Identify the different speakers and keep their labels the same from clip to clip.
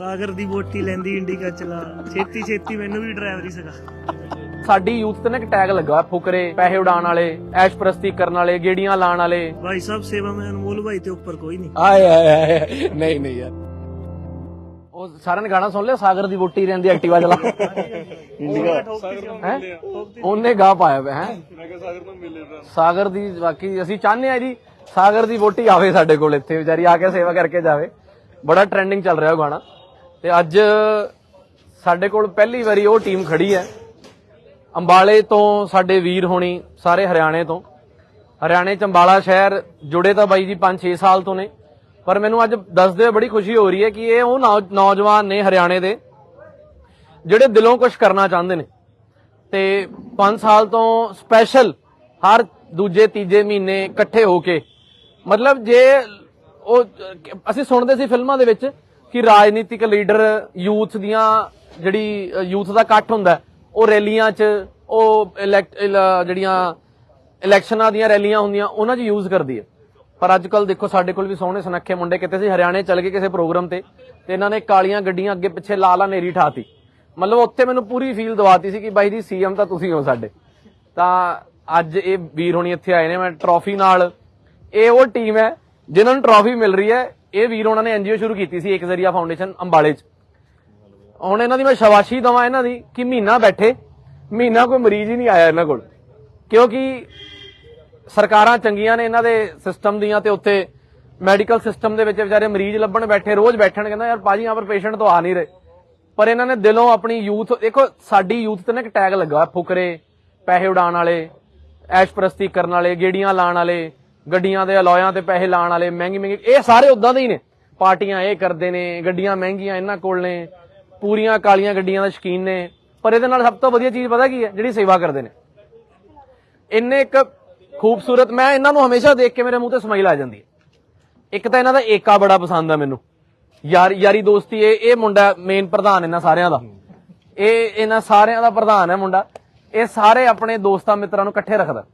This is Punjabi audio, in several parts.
Speaker 1: ਸਾਗਰ ਦੀ ਵੋਟੀ ਲੈਂਦੀ ਇੰਡੀਕਾ ਚਲਾ। ਛੇਤੀ ਛੇਤੀ ਮੈਨੂੰ ਵੀ ਡਰਾਈਵਰੀ ਸਿਖਾ।
Speaker 2: ਸਾਡੀ ਯੂਥ ਤੇ ਨਾ ਇੱਕ ਟੈਗ ਲੱਗਾ ਫੁਕਰੇ ਪੈਸੇ ਉਡਾਉਣ ਵਾਲੇ ਐਸ਼ ਪ੍ਰਸਤੀ ਕਰਨ ਵਾਲੇ ਗੇੜੀਆਂ ਲਾਣ ਵਾਲੇ।
Speaker 1: ਭਾਈ ਸਾਹਿਬ ਸੇਵਾ ਮੈਂ ਅਨਮੋਲ ਭਾਈ ਤੇ ਉੱਪਰ ਕੋਈ ਨਹੀਂ।
Speaker 2: ਆਏ ਆਏ ਆਏ। ਨਹੀਂ ਨਹੀਂ ਯਾਰ। ਉਹ ਸਾਰਿਆਂ ਨੇ ਗਾਣਾ ਸੁਣ ਲਿਆ ਸਾਗਰ ਦੀ ਵੋਟੀ ਰਹਿੰਦੀ ਐਕਟਿਵਾ ਚਲਾ। ਹੈਂ? ਉਹਨੇ ਗਾ ਪਾਇਆ ਹੈ? ਮੈਂ ਕਿਹਾ ਸਾਗਰ ਨੂੰ ਮਿਲੇ ਸਾਗਰ ਦੀ ਬਾਕੀ ਅਸੀਂ ਚਾਹੁੰਦੇ ਆ ਜੀ ਸਾਗਰ ਦੀ ਵੋਟੀ ਆਵੇ ਸਾਡੇ ਕੋਲ ਇੱਥੇ ਵਿਚਾਰੀ ਆ ਕੇ ਸੇਵਾ ਕਰਕੇ ਜਾਵੇ। ਬੜਾ ਟ੍ਰੈਂਡਿੰਗ ਚੱਲ ਰਿਹਾ ਉਹ ਗਾਣਾ। ਤੇ ਅੱਜ ਸਾਡੇ ਕੋਲ ਪਹਿਲੀ ਵਾਰੀ ਉਹ ਟੀਮ ਖੜੀ ਹੈ। ਅੰਬਾਲੇ ਤੋਂ ਸਾਡੇ ਵੀਰ ਹੋਣੀ, ਸਾਰੇ ਹਰਿਆਣੇ ਤੋਂ। ਹਰਿਆਣੇ ਚ ਅੰਬਾਲਾ ਸ਼ਹਿਰ ਜੁੜੇ ਤਾਂ ਬਾਈ ਜੀ 5-6 ਸਾਲ ਤੋਂ ਨੇ। ਪਰ ਮੈਨੂੰ ਅੱਜ ਦੱਸਦੇ ਹੋਏ ਬੜੀ ਖੁਸ਼ੀ ਹੋ ਰਹੀ ਹੈ ਕਿ ਇਹ ਉਹ ਨੌ- ਨੌਜਵਾਨ ਨੇ ਹਰਿਆਣੇ ਦੇ, ਜਿਹੜੇ ਦਿਲੋਂ ਕੁਝ ਕਰਨਾ ਚਾਹੁੰਦੇ ਨੇ। ਤੇ 5 ਸਾਲ ਤੋਂ ਸਪੈਸ਼ਲ ਹਰ ਦੂਜੇ, ਤੀਜੇ ਮਹੀਨੇ ਇਕੱਠੇ ਹੋ ਕੇ, ਮਤਲਬ ਜੇ ਉਹ, ਅਸੀਂ ਸੁਣਦੇ ਸੀ ਫਿਲਮਾਂ ਦੇ ਵਿੱਚ ਕਿ ਰਾਜਨੀਤਿਕ ਲੀਡਰ ਯੂਥ ਦੀਆਂ ਜਿਹੜੀ ਯੂਥ ਦਾ ਇਕੱਠ ਹੁੰਦਾ ਉਹ ਰੈਲੀਆਂ 'ਚ, ਉਹ elect- ਜਿਹੜੀਆਂ ਇਲੈਕਸ਼ਨਾਂ ਦੀਆਂ ਰੈਲੀਆਂ ਹੁੰਦੀਆਂ, ਉਹਨਾਂ 'ਚ ਯੂਜ਼ ਕਰਦੀ ਹੈ। ਪਰ ਅੱਜ ਕੱਲ ਦੇਖੋ, ਸਾਡੇ ਕੋਲ ਵੀ ਸੋਹਣੇ ਸੁਨੱਖੇ ਮੁੰਡੇ ਕਿਤੇ ਸੀ, ਹਰਿਆਣੇ ਚਲ ਗਏ ਕਿਸੇ ਪ੍ਰੋਗਰਾਮ ਤੇ ਤੇ ਇਹਨਾਂ ਨੇ ਕਾਲੀਆਂ ਗੱਡੀਆਂ ਅੱਗੇ ਪਿੱਛੇ ਲਾ ਲਾ ਨੇਰੀ ਠਾਤੀ। ਮਤਲਬ ਉੱਥੇ ਮੈਨੂੰ ਪੂਰੀ ਫੀਲ ਦਵਾਤੀ ਸੀ ਕਿ ਬਾਈ ਜੀ ਸੀਐਮ ਤਾਂ ਤੁਸੀਂ ਹੋ ਸਾਡੇ। ਤਾਂ ਅੱਜ ਇਹ ਵੀਰ ਹੋਣੀ ਇੱਥੇ ਆਏ ਨੇ, ਮੈਂ ਟਰੋਫੀ ਨਾਲ, ਇਹ ਉਹ ਟੀਮ ਹੈ, ਜਿਨ੍ਹਾਂ ਨੂੰ ਟਰੋਫੀ ਮਿਲ ਰਹੀ ਹੈ ਇਹ ਵੀਰ ਉਹਨਾਂ ਨੇ ਐਨਜੀਓ ਸ਼ੁਰੂ ਕੀਤੀ ਸੀ ਇੱਕ ਜ਼ਰੀਆ ਫਾਊਂਡੇਸ਼ਨ ਅੰਬਾਲੇ 'ਚ। ਹੁਣ ਇਹਨਾਂ ਦੀ ਮੈਂ ਸ਼ਾਬਾਸ਼ੀ ਦਵਾਂ ਇਹਨਾਂ ਦੀ ਕਿ ਮਹੀਨਾ ਬੈਠੇ, ਮਹੀਨਾ ਕੋਈ ਮਰੀਜ਼ ਹੀ ਨਹੀਂ ਆਇਆ ਇਹਨਾਂ ਕੋਲ। ਕਿਉਂਕਿ ਸਰਕਾਰਾਂ ਚੰਗੀਆਂ ਨੇ ਇਹਨਾਂ ਦੇ ਸਿਸਟਮ ਦੀਆਂ ਤੇ ਉੱਥੇ ਮੈਡੀਕਲ ਸਿਸਟਮ ਦੇ ਵਿੱਚ ਵਿਚਾਰੇ ਮਰੀਜ਼ ਲੱਭਣ ਬੈਠੇ, ਰੋਜ਼ ਬੈਠਣ ਕਹਿੰਦਾ, ਯਾਰ ਪਾਜੀ ਆਵਰ ਪੇਸ਼ੈਂਟ ਤੋਂ ਆ ਨਹੀਂ ਰਹੇ। ਪਰ ਇਹਨਾਂ ਨੇ ਦਿਲੋਂ ਆਪਣੀ ਯੂਥ ਦੇਖੋ, ਸਾਡੀ ਯੂਥ ਤੇ ਨਾ ਇੱਕ ਟੈਗ ਲੱਗਾ, ਫੁਕਰੇ, ਪੈਸੇ ਉਡਾਣ ਵਾਲੇ, ਐਸ਼ ਪ੍ਰਸਤੀ ਕਰਨ ਵਾਲੇ, ਗੇੜੀਆਂ ਲਾਣ ਵਾਲੇ ਗੱਡੀਆਂ ਦੇ ਅਲੋਇਆਂ ਤੇ ਪੈਸੇ ਲਾਣ ਵਾਲੇ ਮਹਿੰਗੀ ਮਹਿੰਗੀ, ਇਹ ਸਾਰੇ ਉਦਾਂ ਦੇ ਹੀ ਨੇ। ਪਾਰਟੀਆਂ ਇਹ ਕਰਦੇ ਨੇ, ਗੱਡੀਆਂ ਮਹਿੰਗੀਆਂ ਇਹਨਾਂ ਕੋਲ ਨੇ, ਪੂਰੀਆਂ ਕਾਲੀਆਂ ਗੱਡੀਆਂ ਦਾ ਸ਼ਕੀਨ ਨੇ। ਪਰ ਇਹਦੇ ਨਾਲ ਸਭ ਤੋਂ ਵਧੀਆ ਚੀਜ਼ ਪਤਾ ਕੀ ਹੈ, ਜਿਹੜੀ ਸੇਵਾ ਕਰਦੇ ਨੇ। ਇੰਨੇ ਇੱਕ ਖੂਬਸੂਰਤ, ਮੈਂ ਇਹਨਾਂ ਨੂੰ ਹਮੇਸ਼ਾ ਦੇਖ ਕੇ ਮੇਰੇ ਮੂੰਹ ਤੇ ਸਮਾਈਲ ਆ ਜਾਂਦੀ ਹੈ। ਇੱਕ ਤਾਂ ਇਹਨਾਂ ਦਾ ਏਕਾ ਬੜਾ ਪਸੰਦ ਆ ਮੈਨੂੰ। ਯਾਰ, ਯਾਰੀ ਦੋਸਤੀ ਇਹ ਇਹ ਮੁੰਡਾ ਮੇਨ ਪ੍ਰਧਾਨ ਇਹਨਾਂ ਸਾਰਿਆਂ ਦਾ। ਇਹ ਇਹਨਾਂ ਸਾਰਿਆਂ ਦਾ ਪ੍ਰਧਾਨ ਹੈ ਮੁੰਡਾ। ਇਹ ਸਾਰੇ ਆਪਣੇ ਦੋਸਤਾਂ ਮਿੱਤਰਾਂ ਨੂੰ ਇਕੱਠੇ ਰੱਖਦਾ।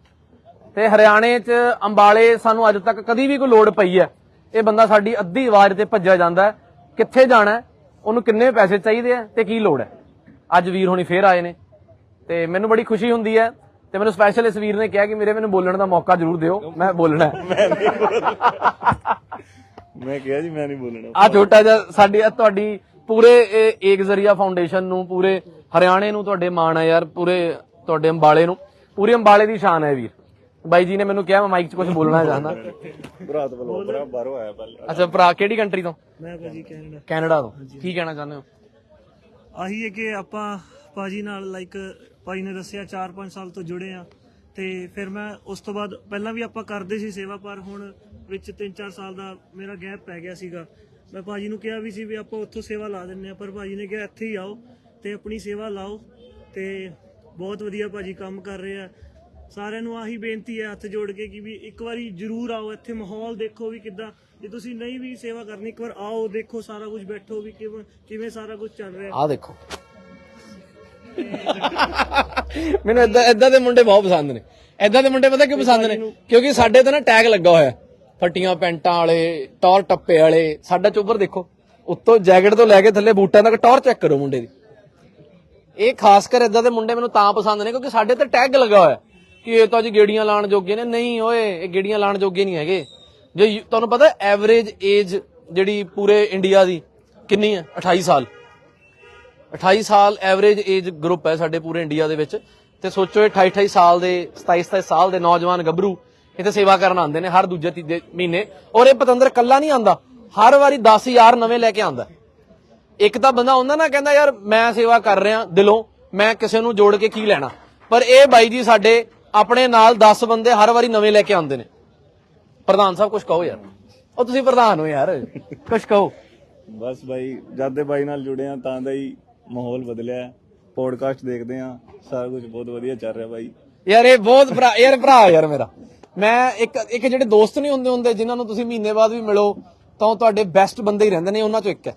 Speaker 2: ਤੇ ਹਰਿਆਣੇ 'ਚ ਅੰਬਾਲੇ ਸਾਨੂੰ ਅੱਜ ਤੱਕ ਕਦੀ ਵੀ ਕੋਈ ਲੋੜ ਪਈ ਹੈ। ਇਹ ਬੰਦਾ ਸਾਡੀ ਅੱਧੀ ਆਵਾਜ਼ ਤੇ ਭੱਜਿਆ ਜਾਂਦਾ ਕਿੱਥੇ ਜਾਣਾ ਉਹਨੂੰ ਕਿੰਨੇ ਪੈਸੇ ਚਾਹੀਦੇ ਆ ਤੇ ਕੀ ਲੋੜ ਹੈ? ਅੱਜ ਵੀਰ ਹੋਣੀ ਫੇਰ ਆਏ ਨੇ ਤੇ ਮੈਨੂੰ ਬੜੀ ਖੁਸ਼ੀ ਹੁੰਦੀ ਹੈ ਤੇ ਮੈਨੂੰ ਸਪੈਸ਼ਲ ਇਸ ਵੀਰ ਨੇ ਕਿਹਾ ਕਿ ਮੇਰੇ ਮੈਨੂੰ ਬੋਲਣ ਦਾ ਮੌਕਾ ਜ਼ਰੂਰ ਦਿਓ। ਮੈਂ ਬੋਲਣਾ
Speaker 3: ਮੈਂ ਕਿਹਾ ਜੀ ਮੈਂ ਨਹੀਂ ਬੋਲਣਾ।
Speaker 2: ਆ ਛੋਟਾ ਜਿਹਾ ਸਾਡੀ ਤੁਹਾਡੀ ਪੂਰੇ ਏਕ ਜ਼ਰੀਆ ਫਾਊਂਡੇਸ਼ਨ ਨੂੰ ਪੂਰੇ ਹਰਿਆਣੇ ਨੂੰ ਤੁਹਾਡੇ ਮਾਣ ਹੈ ਯਾਰ ਪੂਰੇ ਤੁਹਾਡੇ ਅੰਬਾਲੇ ਨੂੰ। ਪੂਰੇ ਅੰਬਾਲੇ ਦੀ ਸ਼ਾਨ ਹੈ ਵੀਰ। ਬਾਈ ਜੀ ਨੇ ਮੈਨੂੰ ਕਿਹਾ ਮੈਂ ਮਾਈਕ 'ਚ ਕੁਝ ਬੋਲਣਾ ਚਾਹੁੰਦਾ।
Speaker 3: ਭਰਾ ਤੋਂ ਬੋਲੋ ਭਰਾ ਬਾਹਰੋਂ ਆਇਆ ਪਹਿਲੇ
Speaker 2: ਅੱਛਾ ਭਰਾ ਕਿਹੜੀ ਕੰਟਰੀ ਤੋਂ?
Speaker 1: ਮੈਂ ਭਾਜੀ ਕੈਨੇਡਾ।
Speaker 2: ਕੈਨੇਡਾ ਤੋਂ। ਕੀ ਕਹਿਣਾ ਚਾਹੁੰਦੇ ਹੋ?
Speaker 1: ਆਹੀ ਹੈ ਕਿ ਆਪਾਂ ਭਾਜੀ ਨਾਲ ਲਾਈਕ ਭਾਜੀ ਨੇ ਦੱਸਿਆ 4-5 ਸਾਲ ਤੋਂ ਜੁੜੇ ਆ ਤੇ ਫਿਰ ਮੈਂ ਉਸ ਤੋਂ ਬਾਅਦ ਪਹਿਲਾਂ ਵੀ ਆਪਾਂ ਕਰਦੇ ਸੀ ਸੇਵਾ ਪਰ ਹੁਣ ਵਿੱਚ 3-4 ਸਾਲ ਦਾ ਮੇਰਾ ਗੈਪ ਪੈ ਗਿਆ ਸੀਗਾ। ਮੈਂ ਭਾਜੀ ਨੂੰ ਕਿਹਾ ਵੀ ਸੀ ਵੀ ਆਪਾਂ ਉੱਥੋਂ ਸੇਵਾ ਲਾ ਦਿੰਨੇ ਆ ਪਰ ਭਾਜੀ ਨੇ ਕਿਹਾ ਇੱਥੇ ਹੀ ਆਓ ਤੇ ਆਪਣੀ ਸੇਵਾ ਲਾਓ ਤੇ ਬਹੁਤ ਵਧੀਆ ਭਾਜੀ ਕੰਮ ਕਰ ਰਹੇ ਆ। ਸਾਰਿਆਂ ਨੂੰ ਆਹੀ ਬੇਨਤੀ ਹੈ ਹੱਥ ਜੋੜ ਕੇ ਕਿ ਵੀ ਇੱਕ ਵਾਰੀ ਜਰੂਰ ਆਓ ਇੱਥੇ ਮਾਹੌਲ ਦੇਖੋ ਵੀ ਕਿੱਦਾਂ। ਜੇ ਤੁਸੀਂ ਨਹੀਂ ਵੀ ਸੇਵਾ ਕਰਨੀ ਇੱਕ ਵਾਰ ਆਓ ਦੇਖੋ ਸਾਰਾ ਕੁਝ ਬੈਠੋ ਵੀ ਕਿਵੇਂ ਕਿਵੇਂ ਸਾਰਾ ਕੁਝ ਚੱਲ ਰਿਹਾ।
Speaker 2: ਆ ਦੇਖੋ। ਮੈਨੂੰ ਇਦਾਂ ਇਦਾਂ ਦੇ ਮੁੰਡੇ ਬਹੁਤ ਪਸੰਦ ਨੇ। ਇਦਾਂ ਦੇ ਮੁੰਡੇ ਪਤਾ ਕਿਉਂ ਪਸੰਦ ਨੇ? ਕਿਉਂਕਿ ਸਾਡੇ ਤੇ ਨਾ ਟੈਗ ਲੱਗਾ ਹੋਇਆ। ਫੱਟੀਆਂ ਪੈਂਟਾਂ ਵਾਲੇ ਟੌਰ ਟੱਪੇ ਵਾਲੇ ਸਾਡਾ ਚੋਬਰ ਦੇਖੋ। ਉੱਤੋਂ ਜੈਕਟ ਤੋਂ ਲੈ ਕੇ ਥੱਲੇ ਬੂਟਾਂ ਤੱਕ ਟੌਰ ਚੈੱਕ ਕਰੋ ਮੁੰਡੇ ਦੀ। ਇਹ ਖਾਸ ਕਰ ਇਦਾਂ ਦੇ ਮੁੰਡੇ ਮੈਨੂੰ ਤਾਂ ਪਸੰਦ ਨੇ ਕਿਉਂਕਿ ਸਾਡੇ ਤੇ ਟੈਗ ਲੱਗਾ ਹੋਇਆ। ਕਿ ਇਹ ਤਾਂ ਜੀ ਗੇੜੀਆਂ ਲਾਣ ਜੋਗੇ ਨੇ। ਨਹੀਂ ਓਏ, ਇਹ ਗੇੜੀਆਂ ਲਾਣ ਜੋਗੇ ਨਹੀਂ ਹੈਗੇ। ਜੇ ਤੁਹਾਨੂੰ ਪਤਾ ਐਵਰੇਜ ਏਜ ਜਿਹੜੀ ਪੂਰੇ ਇੰਡੀਆ ਦੀ ਕਿੰਨੀ ਹੈ? 28 ਸਾਲ। 28 ਸਾਲ ਐਵਰੇਜ ਏਜ ਗਰੁੱਪ ਹੈ ਸਾਡੇ ਪੂਰੇ ਇੰਡੀਆ ਦੇ ਵਿੱਚ। ਤੇ ਸੋਚੋ ਇਹ 28 28 ਸਾਲ ਦੇ 27 27 ਸਾਲ ਦੇ ਨੌਜਵਾਨ ਗੱਭਰੂ ਇੱਥੇ ਸੇਵਾ ਕਰਨ ਆਉਂਦੇ ਨੇ ਹਰ ਦੂਜੇ ਤੀਜੇ ਮਹੀਨੇ। ਔਰ ਇਹ ਪਤੰਦਰ ਕੱਲਾ ਨਹੀਂ ਆਂਦਾ ਹਰ ਵਾਰੀ 10000 ਨਵੇਂ ਲੈ ਕੇ ਆਂਦਾ ਇੱਕ ਤਾਂ ਬੰਦਾ ਹੁੰਦਾ ਨਾ ਕਹਿੰਦਾ, ਯਾਰ ਮੈਂ ਸੇਵਾ ਕਰ ਰਿਹਾ, ਦਿਲੋਂ ਮੈਂ ਕਿਸੇ ਨੂੰ ਜੋੜ ਕੇ ਕੀ ਲੈਣਾ? ਪਰ ਇਹ ਬਾਈ ਜੀ ਸਾਡੇ ਆਪਣੇ ਨਾਲ 10 ਬੰਦੇ ਹਰ ਵਾਰੀ ਨਵੇਂ ਲੈ ਕੇ ਆਉਂਦੇ ਨੇ। ਪ੍ਰਧਾਨ ਸਾਹਿਬ ਕੁਝ ਕਹੋ ਯਾਰ। ਉਹ ਤੁਸੀਂ ਪ੍ਰਧਾਨ ਹੋ ਯਾਰ। ਕੁਝ ਕਹੋ।
Speaker 3: ਬਸ ਬਾਈ ਜਦ ਦੇ ਬਾਈ ਨਾਲ ਜੁੜੇ ਆ ਤਾਂ ਦਾ ਹੀ ਮਾਹੌਲ ਬਦਲਿਆ ਪੋਡਕਾਸਟ ਦੇਖਦੇ ਆ ਸਾਰਾ ਕੁਝ ਬਹੁਤ ਵਧੀਆ ਚੱਲ ਰਿਹਾ ਬਾਈ।
Speaker 2: ਯਾਰ ਇਹ ਬਹੁਤ ਭਰਾ ਯਾਰ ਭਰਾ ਯਾਰ ਮੇਰਾ। ਮੈਂ ਇੱਕ ਇੱਕ ਜਿਹੜੇ ਦੋਸਤ ਨਹੀਂ ਹੁੰਦੇ ਹੁੰਦੇ ਜਿਨ੍ਹਾਂ ਨੂੰ ਤੁਸੀਂ ਮਹੀਨੇ ਬਾਅਦ ਵੀ ਮਿਲੋ ਤਾਂ ਉਹ ਤੁਹਾਡੇ ਬੈਸਟ ਬੰਦੇ ਹੀ ਰਹਿੰਦੇ ਨੇ ਉਹਨਾਂ ਚੋਂ ਇੱਕ ਹੈ।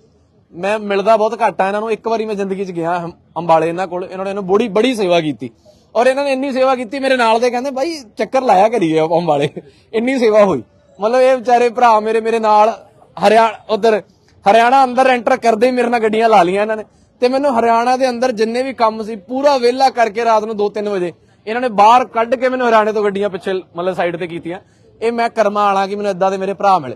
Speaker 2: ਮੈਂ ਮਿਲਦਾ ਬਹੁਤ ਘੱਟ ਆ ਇਹਨਾਂ ਨੂੰ ਇੱਕ ਵਾਰੀ ਮੈਂ ਜ਼ਿੰਦਗੀ 'ਚ ਗਿਆ ਹਮ- ਅੰਬਾਲੇ ਇਹਨਾਂ ਕੋਲ। ਇਹਨਾਂ ਨੇ ਇਹਨੂੰ ਬੜੀ ਬੜੀ ਸੇਵਾ ਕੀਤੀ। ਔਰ ਇਹਨਾਂ ਨੇ ਇੰਨੀ ਸੇਵਾ ਕੀਤੀ, ਮੇਰੇ ਨਾਲ ਦੇ ਕਹਿੰਦੇ ਬਾਈ ਚੱਕਰ ਲਾਇਆ ਕਰੀਏ ਵਾਲੇ। ਇੰਨੀ ਸੇਵਾ ਹੋਈ। ਮਤਲਬ ਇਹ ਵਿਚਾਰੇ ਭਰਾ ਮੇਰੇ ਮੇਰੇ ਨਾਲ ਹਰਿਆਣਾ ਉਧਰ ਹਰਿਆਣਾ ਅੰਦਰ ਐਂਟਰ ਕਰਦੇ ਹੀ ਮੇਰੇ ਨਾਲ ਗੱਡੀਆਂ ਲਾ ਲੀਆਂ ਇਹਨਾਂ ਨੇ। ਤੇ ਮੈਨੂੰ ਹਰਿਆਣਾ ਦੇ ਅੰਦਰ ਜਿੰਨੇ ਵੀ ਕੰਮ ਸੀ, ਪੂਰਾ ਵਿਹਲਾ ਕਰਕੇ ਰਾਤ ਨੂੰ 2-3 ਵਜੇ ਇਹਨਾਂ ਨੇ ਬਾਹਰ ਕੱਢ ਕੇ ਮੈਨੂੰ ਹਰਿਆਣੇ ਤੋਂ ਗੱਡੀਆਂ ਪਿੱਛੇ, ਮਤਲਬ ਸਾਈਡ ਤੇ ਕੀਤੀਆਂ। ਇਹ ਮੈਂ ਕਰਮਾ ਵਾਲਾ ਕਿ ਮੈਨੂੰ ਇਦਾਂ ਦੇ ਮੇਰੇ ਭਰਾ ਮਿਲੇ।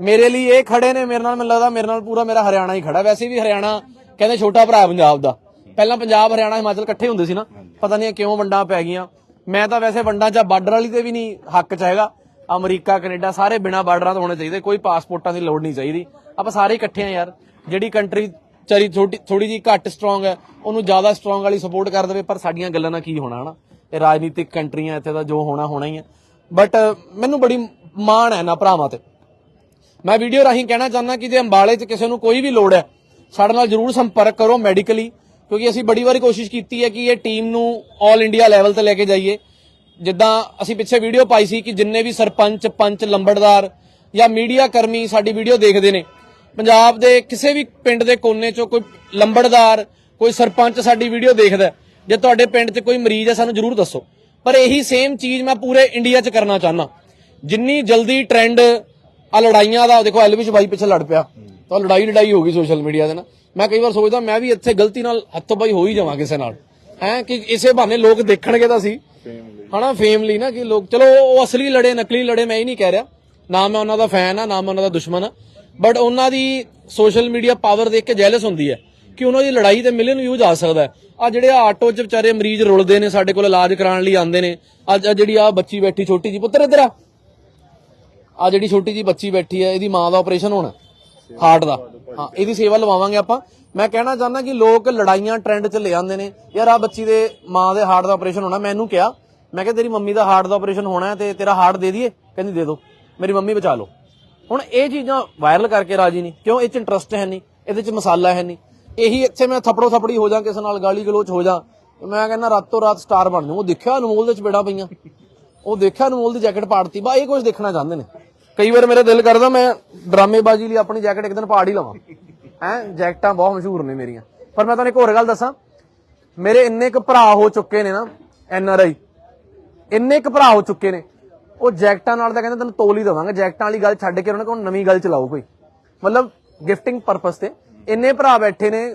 Speaker 2: ਮੇਰੇ ਲਈ ਇਹ ਖੜੇ ਨੇ, ਮੇਰੇ ਨਾਲ ਮੈਨੂੰ ਲੱਗਦਾ ਮੇਰੇ ਨਾਲ ਪੂਰਾ ਮੇਰਾ ਹਰਿਆਣਾ ਹੀ ਖੜਾ। ਵੈਸੇ ਵੀ ਹਰਿਆਣਾ ਕਹਿੰਦੇ ਛੋਟਾ ਭਰਾ ਪੰਜਾਬ ਦਾ। ਪਹਿਲਾਂ ਪੰਜਾਬ ਹਰਿਆਣਾ ਹਿਮਾਚਲ ਇਕੱਠੇ ਹੁੰਦੇ ਸੀ ਨਾ ਪਤਾ ਨਹੀਂ ਕਿਉਂ ਵੰਡਾਂ ਪੈ ਗਈਆਂ। ਮੈਂ ਤਾਂ ਵੈਸੇ ਵੰਡਾਂ 'ਚ ਬਾਰਡਰ ਵਾਲੀ ਤੇ ਵੀ ਨਹੀਂ ਹੱਕ 'ਚ ਹੈਗਾ। ਅਮਰੀਕਾ ਕੈਨੇਡਾ ਸਾਰੇ ਬਿਨਾ ਬਾਰਡਰਾਂ ਤੋਂ ਹੋਣੇ ਚਾਹੀਦੇ ਕੋਈ ਪਾਸਪੋਰਟਾਂ ਦੀ ਲੋੜ ਨਹੀਂ ਚਾਹੀਦੀ। ਆਪਾਂ ਸਾਰੇ ਇਕੱਠੇ ਆ ਯਾਰ। ਜਿਹੜੀ ਕੰਟਰੀ ਚਰੀ ਛੋਟੀ ਥੋੜੀ ਜੀ ਘੱਟ ਸਟਰੋਂਗ ਹੈ ਉਹਨੂੰ ਜ਼ਿਆਦਾ ਸਟਰੋਂਗ ਵਾਲੀ ਸਪੋਰਟ ਕਰ ਦੇਵੇ ਪਰ ਸਾਡੀਆਂ ਗੱਲਾਂ ਨਾਲ ਕੀ ਹੋਣਾ ਹਨਾ? ਇਹ ਰਾਜਨੀਤਿਕ ਕੰਟਰੀਆਂ ਇੱਥੇ ਦਾ ਜੋ ਹੋਣਾ ਹੋਣਾ ਹੀ ਹੈ ਬਟ ਮੈਨੂੰ ਬੜੀ ਮਾਣ ਹੈ ਨਾ ਭਰਾਵਾਂ ਤੇ। ਮੈਂ ਵੀਡੀਓ ਰਾਹੀਂ ਕਹਿਣਾ ਚਾਹੁੰਦਾ ਕਿ ਜੇ ਅੰਬਾਲੇ 'ਚ ਕਿਸੇ ਨੂੰ ਕੋਈ ਵੀ ਲੋੜ ਹੈ ਸਾਡੇ ਨਾਲ ਜਰੂਰ ਸੰਪਰਕ ਕਰੋ ਮੈਡੀਕਲੀ ਕਿਉਂਕਿ ਅਸੀਂ ਬੜੀ ਵਾਰੀ ਕੋਸ਼ਿਸ਼ ਕੀਤੀ ਹੈ ਕਿ ਇਹ ਟੀਮ ਨੂੰ 올 ਇੰਡੀਆ ਲੈਵਲ ਤੇ ਲੈ ਕੇ ਜਾਈਏ। ਜਿੱਦਾਂ ਅਸੀਂ ਪਿੱਛੇ ਵੀਡੀਓ ਪਾਈ ਸੀ ਕਿ ਜਿੰਨੇ ਵੀ ਸਰਪੰਚ, ਪੰਚ, ਲੰਬੜਦਾਰ ਜਾਂ ਮੀਡੀਆ ਕਰਮੀ ਸਾਡੀ ਵੀਡੀਓ ਦੇਖਦੇ ਨੇ। ਪੰਜਾਬ ਦੇ ਕਿਸੇ ਵੀ ਪਿੰਡ ਦੇ ਕੋਨੇ 'ਚੋਂ ਕੋਈ ਲੰਬੜਦਾਰ, ਕੋਈ ਸਰਪੰਚ ਸਾਡੀ ਵੀਡੀਓ ਦੇਖਦਾ ਜੇ ਤੁਹਾਡੇ ਪਿੰਡ 'ਚ ਕੋਈ ਮਰੀਜ਼ ਹੈ, ਸਾਨੂੰ ਜਰੂਰ ਦੱਸੋ। ਪਰ ਇਹੀ ਸੇਮ ਚੀਜ਼ ਮੈਂ ਪੂਰੇ ਇੰਡੀਆ 'ਚ ਕਰਨਾ ਚਾਹੁੰਦਾ। ਜਿੰਨੀ ਜਲਦੀ ਟ੍ਰੈਂਡ ਆ ਲੜਾਈਆਂ ਦਾ, ਦੇਖੋ ਐਲਵਿਸ਼ ਬਾਈ ਪਿੱਛੇ ਲੜ ਪਿਆ। ਤਾਂ ਲੜਾਈ ਲੜਾਈ ਹੋ ਗਈ ਸੋਸ਼ਲ ਮੀਡੀਆ ਦੇ ਨਾਲ। ਮੈਂ ਕਈ ਵਾਰ ਸੋਚਦਾ, ਮੈਂ ਵੀ ਇੱਥੇ ਗਲਤੀ ਨਾਲ ਹੱਥੋਂ ਬਾਈ ਹੋ ਹੀ ਜਾਵਾਂ ਕਿਸੇ ਨਾਲ। ਹੈ, ਕਿ ਇਸੇ ਬਹਾਨੇ ਲੋਕ ਦੇਖਣਗੇ ਤਾਂ ਸੀ। ਹਨਾ ਫੇਮ ਲਈ ਨਾ, ਕਿ ਲੋਕ, ਚਲੋ, ਉਹ ਅਸਲੀ ਲੜੇ, ਨਕਲੀ ਲੜੇ ਮੈਂ ਇਹ ਨਹੀਂ ਕਹਿ ਰਿਹਾ। ਨਾ ਮੈਂ ਉਹਨਾਂ ਦਾ ਫੈਨ ਆ, ਨਾ ਮੈਂ ਉਹਨਾਂ ਦਾ ਦੁਸ਼ਮਣ ਆ। ਬਟ ਉਹਨਾਂ ਦੀ ਸੋਸ਼ਲ ਮੀਡੀਆ ਪਾਵਰ ਦੇਖ ਕੇ ਜੈਲਸ ਹੁੰਦੀ ਹੈ ਕਿ ਉਹਨਾਂ ਦੀ ਲੜਾਈ ਤੇ ਮਿਲੀਅਨ ਵਿਊਜ਼ ਆ ਸਕਦਾ ਆ ਜਿਹੜੇ ਆਟੋ 'ਚ ਵਿਚਾਰੇ ਮਰੀਜ਼ ਰੁਲਦੇ ਨੇ, ਸਾਡੇ ਕੋਲ ਇਲਾਜ ਕਰਾਉਣ ਲਈ ਆਉਂਦੇ ਨੇ। ਅੱਜ ਆਹ ਜਿਹੜੀ ਆ ਬੱਚੀ ਬੈਠੀ, ਛੋਟੀ ਜੀ ਪੁੱਤਰ ਇੱਧਰ ਆ। ਆ ਜਿਹੜੀ ਛੋਟੀ ਜੀ ਬੱਚੀ ਬੈਠੀ ਹੈ, ਇਹਦੀ ਮਾਂ ਦਾ ਆਪਰੇਸ਼ਨ ਹੋਣਾ। ਹਾਰਟ ਦਾ। ਹਾਂ, ਇਹਦੀ ਸੇਵਾ ਲਵਾਵਾਂਗੇ ਆਪਾਂ। ਮੈਂ ਕਹਿਣਾ ਚਾਹੁੰਦਾ ਕਿ ਲੋਕ ਲੜਾਈਆਂ ਟ੍ਰੈਂਡ 'ਚ ਲੈ ਆਉਂਦੇ ਨੇ। ਯਾਰ, ਆ ਬੱਚੀ ਦੇ ਮਾਂ ਦੇ ਹਾਰਟ ਦਾ ਆਪਰੇਸ਼ਨ ਹੋਣਾ ਮੈਨੂੰ ਕਿਹਾ। ਮੈਂ ਕਿਹਾ, ਤੇਰੀ ਮੰਮੀ ਦਾ ਹਾਰਟ ਦਾ ਆਪਰੇਸ਼ਨ ਹੋਣਾ ਤੇ ਤੇਰਾ ਹਾਰਟ ਦੇ ਦਈਏ? ਕਹਿੰਦੀ, ਦੇ ਦਿਓ ਮੇਰੀ ਮੰਮੀ ਬਚਾ ਲਓ। ਹੁਣ ਇਹ ਚੀਜ਼ਾਂ ਵਾਇਰਲ ਕਰਕੇ ਰਾਜੀ ਨਹੀਂ। ਕਿਉਂ? ਇਹ 'ਚ ਇੰਟਰਸਟ ਹੈ ਨਹੀਂ। ਇਹਦੇ 'ਚ ਮਸਾਲਾ ਹੈ ਨਹੀਂ। ਇਹੀ ਇੱਥੇ ਮੈਂ ਥਪੜੋ ਥਪੜੀ ਹੋ ਜਾ ਕਿਸੇ ਨਾਲ, ਗਾਲੀ ਗਲੋਚ ਹੋ ਜਾ। ਮੈਂ ਕਹਿੰਦਾ, ਰਾਤੋਂ ਰਾਤ ਸਟਾਰ ਬਣ ਜਾਊਂ। ਉਹ ਦੇਖਿਆ ਅਨਮੋਲ ਦੇ ਚਪੇੜਾ ਪਈਆਂ। ਉਹ ਦੇਖਿਆ ਅਨਮੋਲ ਦੀ ਜੈਕਟ ਪਾੜਤੀ। ਬਾ, ਇਹ ਕੁਝ ਦੇਖਣਾ ਚਾਹੁੰਦੇ ਨੇ। ਕਈ ਵਾਰ ਮੇਰਾ ਦਿਲ ਕਰਦਾ ਮੈਂ ਡਰਾਮੇਬਾਜ਼ੀ ਲਈ ਆਪਣੀ ਜੈਕਟ ਇੱਕ ਦਿਨ ਪਾੜ ਹੀ ਲਵਾਂ। ਹੈ, ਜੈਕਟਾਂ ਬਹੁਤ ਮਸ਼ਹੂਰ ਨੇ ਮੇਰੀਆਂ। ਪਰ ਮੈਂ ਤੁਹਾਨੂੰ ਇੱਕ ਹੋਰ ਗੱਲ ਦੱਸਾਂ। ਮੇਰੇ ਇੰਨੇ ਕੁ ਭਰਾ ਹੋ ਚੁੱਕੇ ਨੇ ਨਾ, ਐਨ ਆਰ ਆਈ। ਇੰਨੇ ਕੁ ਭਰਾ ਹੋ ਚੁੱਕੇ ਨੇ। ਉਹ ਜੈਕਟਾਂ ਨਾਲ ਤਾਂ ਕਹਿੰਦੇ ਤੈਨੂੰ ਤੋਲ ਹੀ ਦਵਾਂਗੇ। ਜੈਕਟਾਂ ਵਾਲੀ ਗੱਲ ਛੱਡ ਕੇ ਉਹਨਾਂ ਕੋਲ ਨਵੀਂ ਗੱਲ ਚਲਾਓ ਕੋਈ। ਮਤਲਬ ਗਿਫਟਿੰਗ ਪਰਪਸ ਤੇ। ਇੰਨੇ ਭਰਾ ਬੈਠੇ ਨੇ,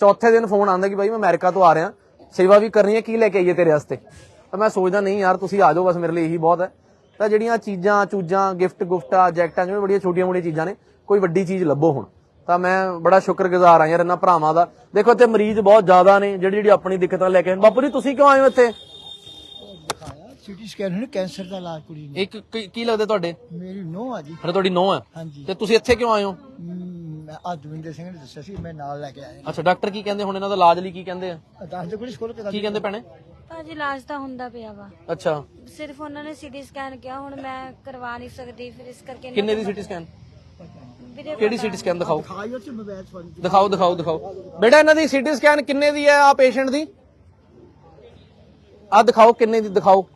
Speaker 2: ਚੌਥੇ ਦਿਨ ਫੋਨ ਆਉਂਦਾ ਕਿ ਬਾਈ ਮੈਂ ਅਮਰੀਕਾ ਤੋਂ ਆ ਰਿਹਾ। ਸੇਵਾ ਵੀ ਕਰਨੀ ਹੈ, ਕੀ ਲੈ ਕੇ ਆਈਏ ਤੇਰੇ ਵਾਸਤੇ? ਤਾਂ ਮੈਂ ਸੋਚਦਾ, ਨਹੀਂ ਯਾਰ, ਤੁਸੀਂ ਆ ਜਾਓ, ਬਸ ਮੇਰੇ ਲਈ ਇਹੀ ਬਹੁਤ ਹੈ। ਤਾਂ ਜਿਹੜੀਆਂ ਚੀਜ਼ਾਂ ਚੂਜ਼ਾਂ ਗਿਫਟ ਗੁਫਟਾ ਜੈਕਟਾਂ ਜਿਵੇਂ ਬੜੀਆਂ ਛੋਟੀਆਂ ਮੋਟੀਆਂ ਚੀਜ਼ਾਂ ਨੇ ਕੋਈ ਵੱਡੀ ਚੀਜ਼ ਲੱਭੋ ਹੁਣ। ਤਾਂ ਮੈਂ ਬੜਾ ਸ਼ੁਕਰਗੁਜ਼ਾਰ ਆ ਯਾਰ ਇਹਨਾਂ ਭਰਾਵਾਂ ਦਾ। ਦੇਖੋ ਇੱਥੇ ਮਰੀਜ਼ ਬਹੁਤ ਜ਼ਿਆਦਾ ਨੇ ਜਿਹੜੀ ਜਿਹੜੀ ਆਪਣੀ ਦਿੱਕਤਾਂ ਲੈ ਕੇ ਆਏ ਨੇ। ਬਾਪੂ ਜੀ ਤੁਸੀਂ ਕਿਉਂ ਆਏ ਹੋ ਇੱਥੇ?
Speaker 4: ਸਿਟੀ ਸਕੈਨ ਹੋਣੇ ਕੈਂਸਰ ਦਾ ਇਲਾਜ ਕੁੜੀ ਨੂੰ।
Speaker 2: ਇੱਕ ਕੀ- ਕੀ ਲੱਗਦਾ ਤੁਹਾਡੇ?
Speaker 4: ਮੇਰੀ ਨੋਹ ਆ ਜੀ।
Speaker 2: ਅਰੇ ਤੁਹਾਡੀ ਨੌ ਹੈ
Speaker 4: ਹਾਂਜੀ।
Speaker 2: ਤੇ ਤੁਸੀਂ ਇੱਥੇ ਕਿਉਂ ਆਏ ਹੋ?
Speaker 4: ਮ, ਆ ਦਵਿੰਦਰ ਸਿੰਘ ਨੇ ਦੱਸਿਆ ਸੀ ਮੈਂ ਨਾਲ ਲੈ ਕੇ ਆਇਆ
Speaker 2: ਅੱਛਾ ਡਾਕਟਰ ਕੀ ਕਹਿੰਦੇ ਹੁਣ ਇਹਨਾਂ ਦਾ ਇਲਾਜ ਲਈ ਕੀ ਕਹਿੰਦੇ ਆ?
Speaker 4: ਦੱਸ ਦੇ ਕੋਲ ਸਕੂਲ
Speaker 2: ਕੀ ਕਹਿੰਦੇ ਭੈਣੇ?
Speaker 5: ਭਾਜੀ ਇਲਾਜ ਤਾਂ ਹੁੰਦਾ ਪਿਆ ਵਾ।
Speaker 2: ਅੱਛਾ।
Speaker 5: ਸਿਰਫ ਉਹਨਾਂ ਨੇ ਸੀਟੀ ਸਕੈਨ ਕਿਹਾ ਹੁਣ ਮੈਂ ਕਰਵਾ ਨਹੀਂ ਸਕਦੀ ਫਿਰ ਇਸ ਕਰਕੇ
Speaker 2: ਕਿੰਨੇ ਦੀ ਸੀਟੀ ਸਕੈਨ?
Speaker 5: ਵੀਰੇ
Speaker 2: ਕਿਹੜੀ ਸੀਟੀ ਸਕੈਨ ਦਿਖਾਓ?
Speaker 4: ਖਾਈ ਉੱਥੇ ਮੋਬਾਈਲ ਫੋਨ
Speaker 2: ਦਿਖਾਓ ਦਿਖਾਓ ਦਿਖਾਓ। ਬੇਟਾ ਇਹਨਾਂ ਦੀ ਸੀਟੀ ਸਕੈਨ ਕਿੰਨੇ ਦੀ ਹੈ ਆ ਪੇਸ਼ੈਂਟ ਦੀ? ਆ ਦਿਖਾਓ ਕਿੰਨੇ ਦੀ ਦਿਖਾਓ।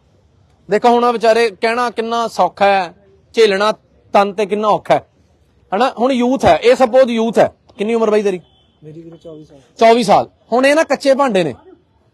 Speaker 2: ਦੇਖੋ ਹੁਣ ਆ ਵਿਚਾਰੇ ਕਹਿਣਾ ਕਿੰਨਾ ਸੌਖਾ ਹੈ ਝੇਲਣਾ ਤਨ ਤੇ ਕਿੰਨਾ ਔਖਾ ਹੈ। ਹਨਾ? ਹੁਣ ਯੂਥ ਹੈ। ਇਹ ਸਪੋਜ਼ ਯੂਥ ਹੈ। ਕਿੰਨੀ ਉਮਰ ਬਾਈ ਤੇਰੀ?
Speaker 1: ਮੇਰੀ ਵੀਰੇ 24 ਸਾਲ।
Speaker 2: 24 ਸਾਲ। ਹੁਣ ਇਹ ਨਾ ਕੱਚੇ ਭਾਂਡੇ ਨੇ।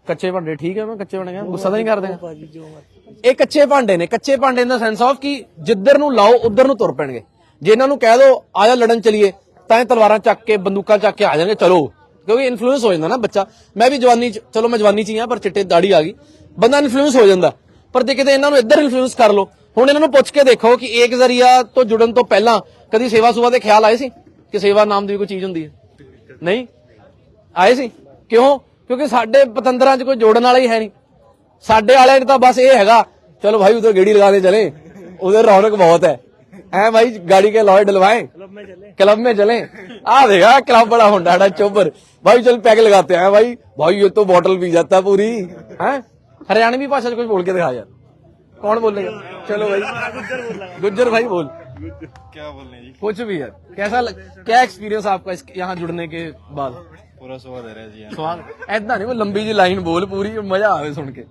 Speaker 2: ਕੱਚੇ ਭਾਂਡੇ ਠੀਕ ਹੈ ਮੈਂ ਕੱਚੇ ਭਾਂਡੇ ਗੁੱਸਾ ਤਾਂ ਨਹੀਂ ਕਰਦੇ।
Speaker 1: ਭਾਜੀ ਜੋ ਮਰਜ਼ੀ।
Speaker 2: ਇਹ ਕੱਚੇ ਭਾਂਡੇ ਨੇ। ਕੱਚੇ ਭਾਂਡੇ ਦਾ ਸੈਂਸ ਆਫ ਕਿ ਜਿੱਧਰ ਨੂੰ ਲਾਓ ਉਧਰ ਨੂੰ ਤੁਰ ਪੈਣਗੇ। ਜੇ ਇਹਨਾਂ ਨੂੰ ਕਹਿ ਦੋ ਆਜਾ ਲੜਨ ਚਲੀਏ ਤਾਂ ਇਹ ਤਲਵਾਰਾਂ ਚੱਕ ਕੇ ਬੰਦੂਕਾਂ ਚੱਕ ਕੇ ਆ ਜਾਣਗੇ। ਚਲੋ। ਕਿਉਂਕਿ ਇਨਫਲੂਐਂਸ ਹੋ ਜਾਂਦਾ ਨਾ ਬੱਚਾ। ਮੈਂ ਵੀ ਜਵਾਨੀ ਚ ਚਲੋ ਮੈਂ ਜਵਾਨੀ ਚ ਹੀ ਆ ਪਰ ਚਿੱਟੇ ਦਾੜੀ ਆ ਗਈ। ਬੰਦਾ ਇਨਫਲੂਐਂਸ ਹੋ ਜਾਂਦਾ। ਪਰ ਜੇ ਕਿਤੇ ਇਹਨਾਂ ਨੂੰ ਇੱਧਰ ਇਨਫਲੂਐਂਸ ਕਰ ਲੋ ਹੁਣ ਇਹਨਾਂ ਨੂੰ ਪੁੱਛ ਕੇ ਦੇਖੋ ਕਿ ਏਕ ਜ਼ਰੀਆ ਤੋਂ ਜੁੜਨ ਤੋਂ ਪਹਿਲਾਂ ਕਦੀ ਸੇਵਾ ਸੁਵਾ ਦੇ ਖਿਆਲ ਆਏ ਸੀ ਕਿ ਸੇਵਾ ਨਾਮ ਦੀ ਵੀ ਕੋਈ ਚੀਜ਼ ਹੁੰਦੀ ਹੈ ਨਹੀਂ ਆਏ ਸੀ ਕਿਉਂ ਕਿਉਂਕਿ ਸਾਡੇ ਪਤੰਦਰਾਂ 'ਚ ਕੋਈ ਜੋੜਨ ਵਾਲਾ ਹੀ ਹੈ ਨਹੀਂ ਸਾਡੇ ਵਾਲਿਆਂ ਨੇ ਤਾਂ ਬਸ ਇਹ ਹੈਗਾ ਚਲੋ ਭਾਈ ਉਧਰ ਗੇੜੀ ਲਗਾ ਦੇ ਚਲੇ ਉਧਰ ਰੌਣਕ ਬਹੁਤ है हैं भाई गाड़ी के लॉय डलवाएं
Speaker 1: ਕਲੱਬ में चले
Speaker 2: क्लब में चले आ देखा क्लब बड़ा होंडा है चोपर भाई चल पैक लगाते हैं भाई भाई ये तो बोतल पी जाता है पूरी हैं हरियाणवी भाषा में कुछ बोल के दिखा यार कौन बोलेगा चलो भाई गुज्जर भाई बोल
Speaker 6: क्या बोलने जी
Speaker 2: कुछ भी यार कैसा लग, क्या एक्सपीरियंस आपका इस यहाँ जुड़ने के बाद
Speaker 6: पूरा सुबह दे रहे जी
Speaker 2: सवाल ऐदा नहीं वो लंबी जी लाइन बोल पूरी मजा आवे सुन के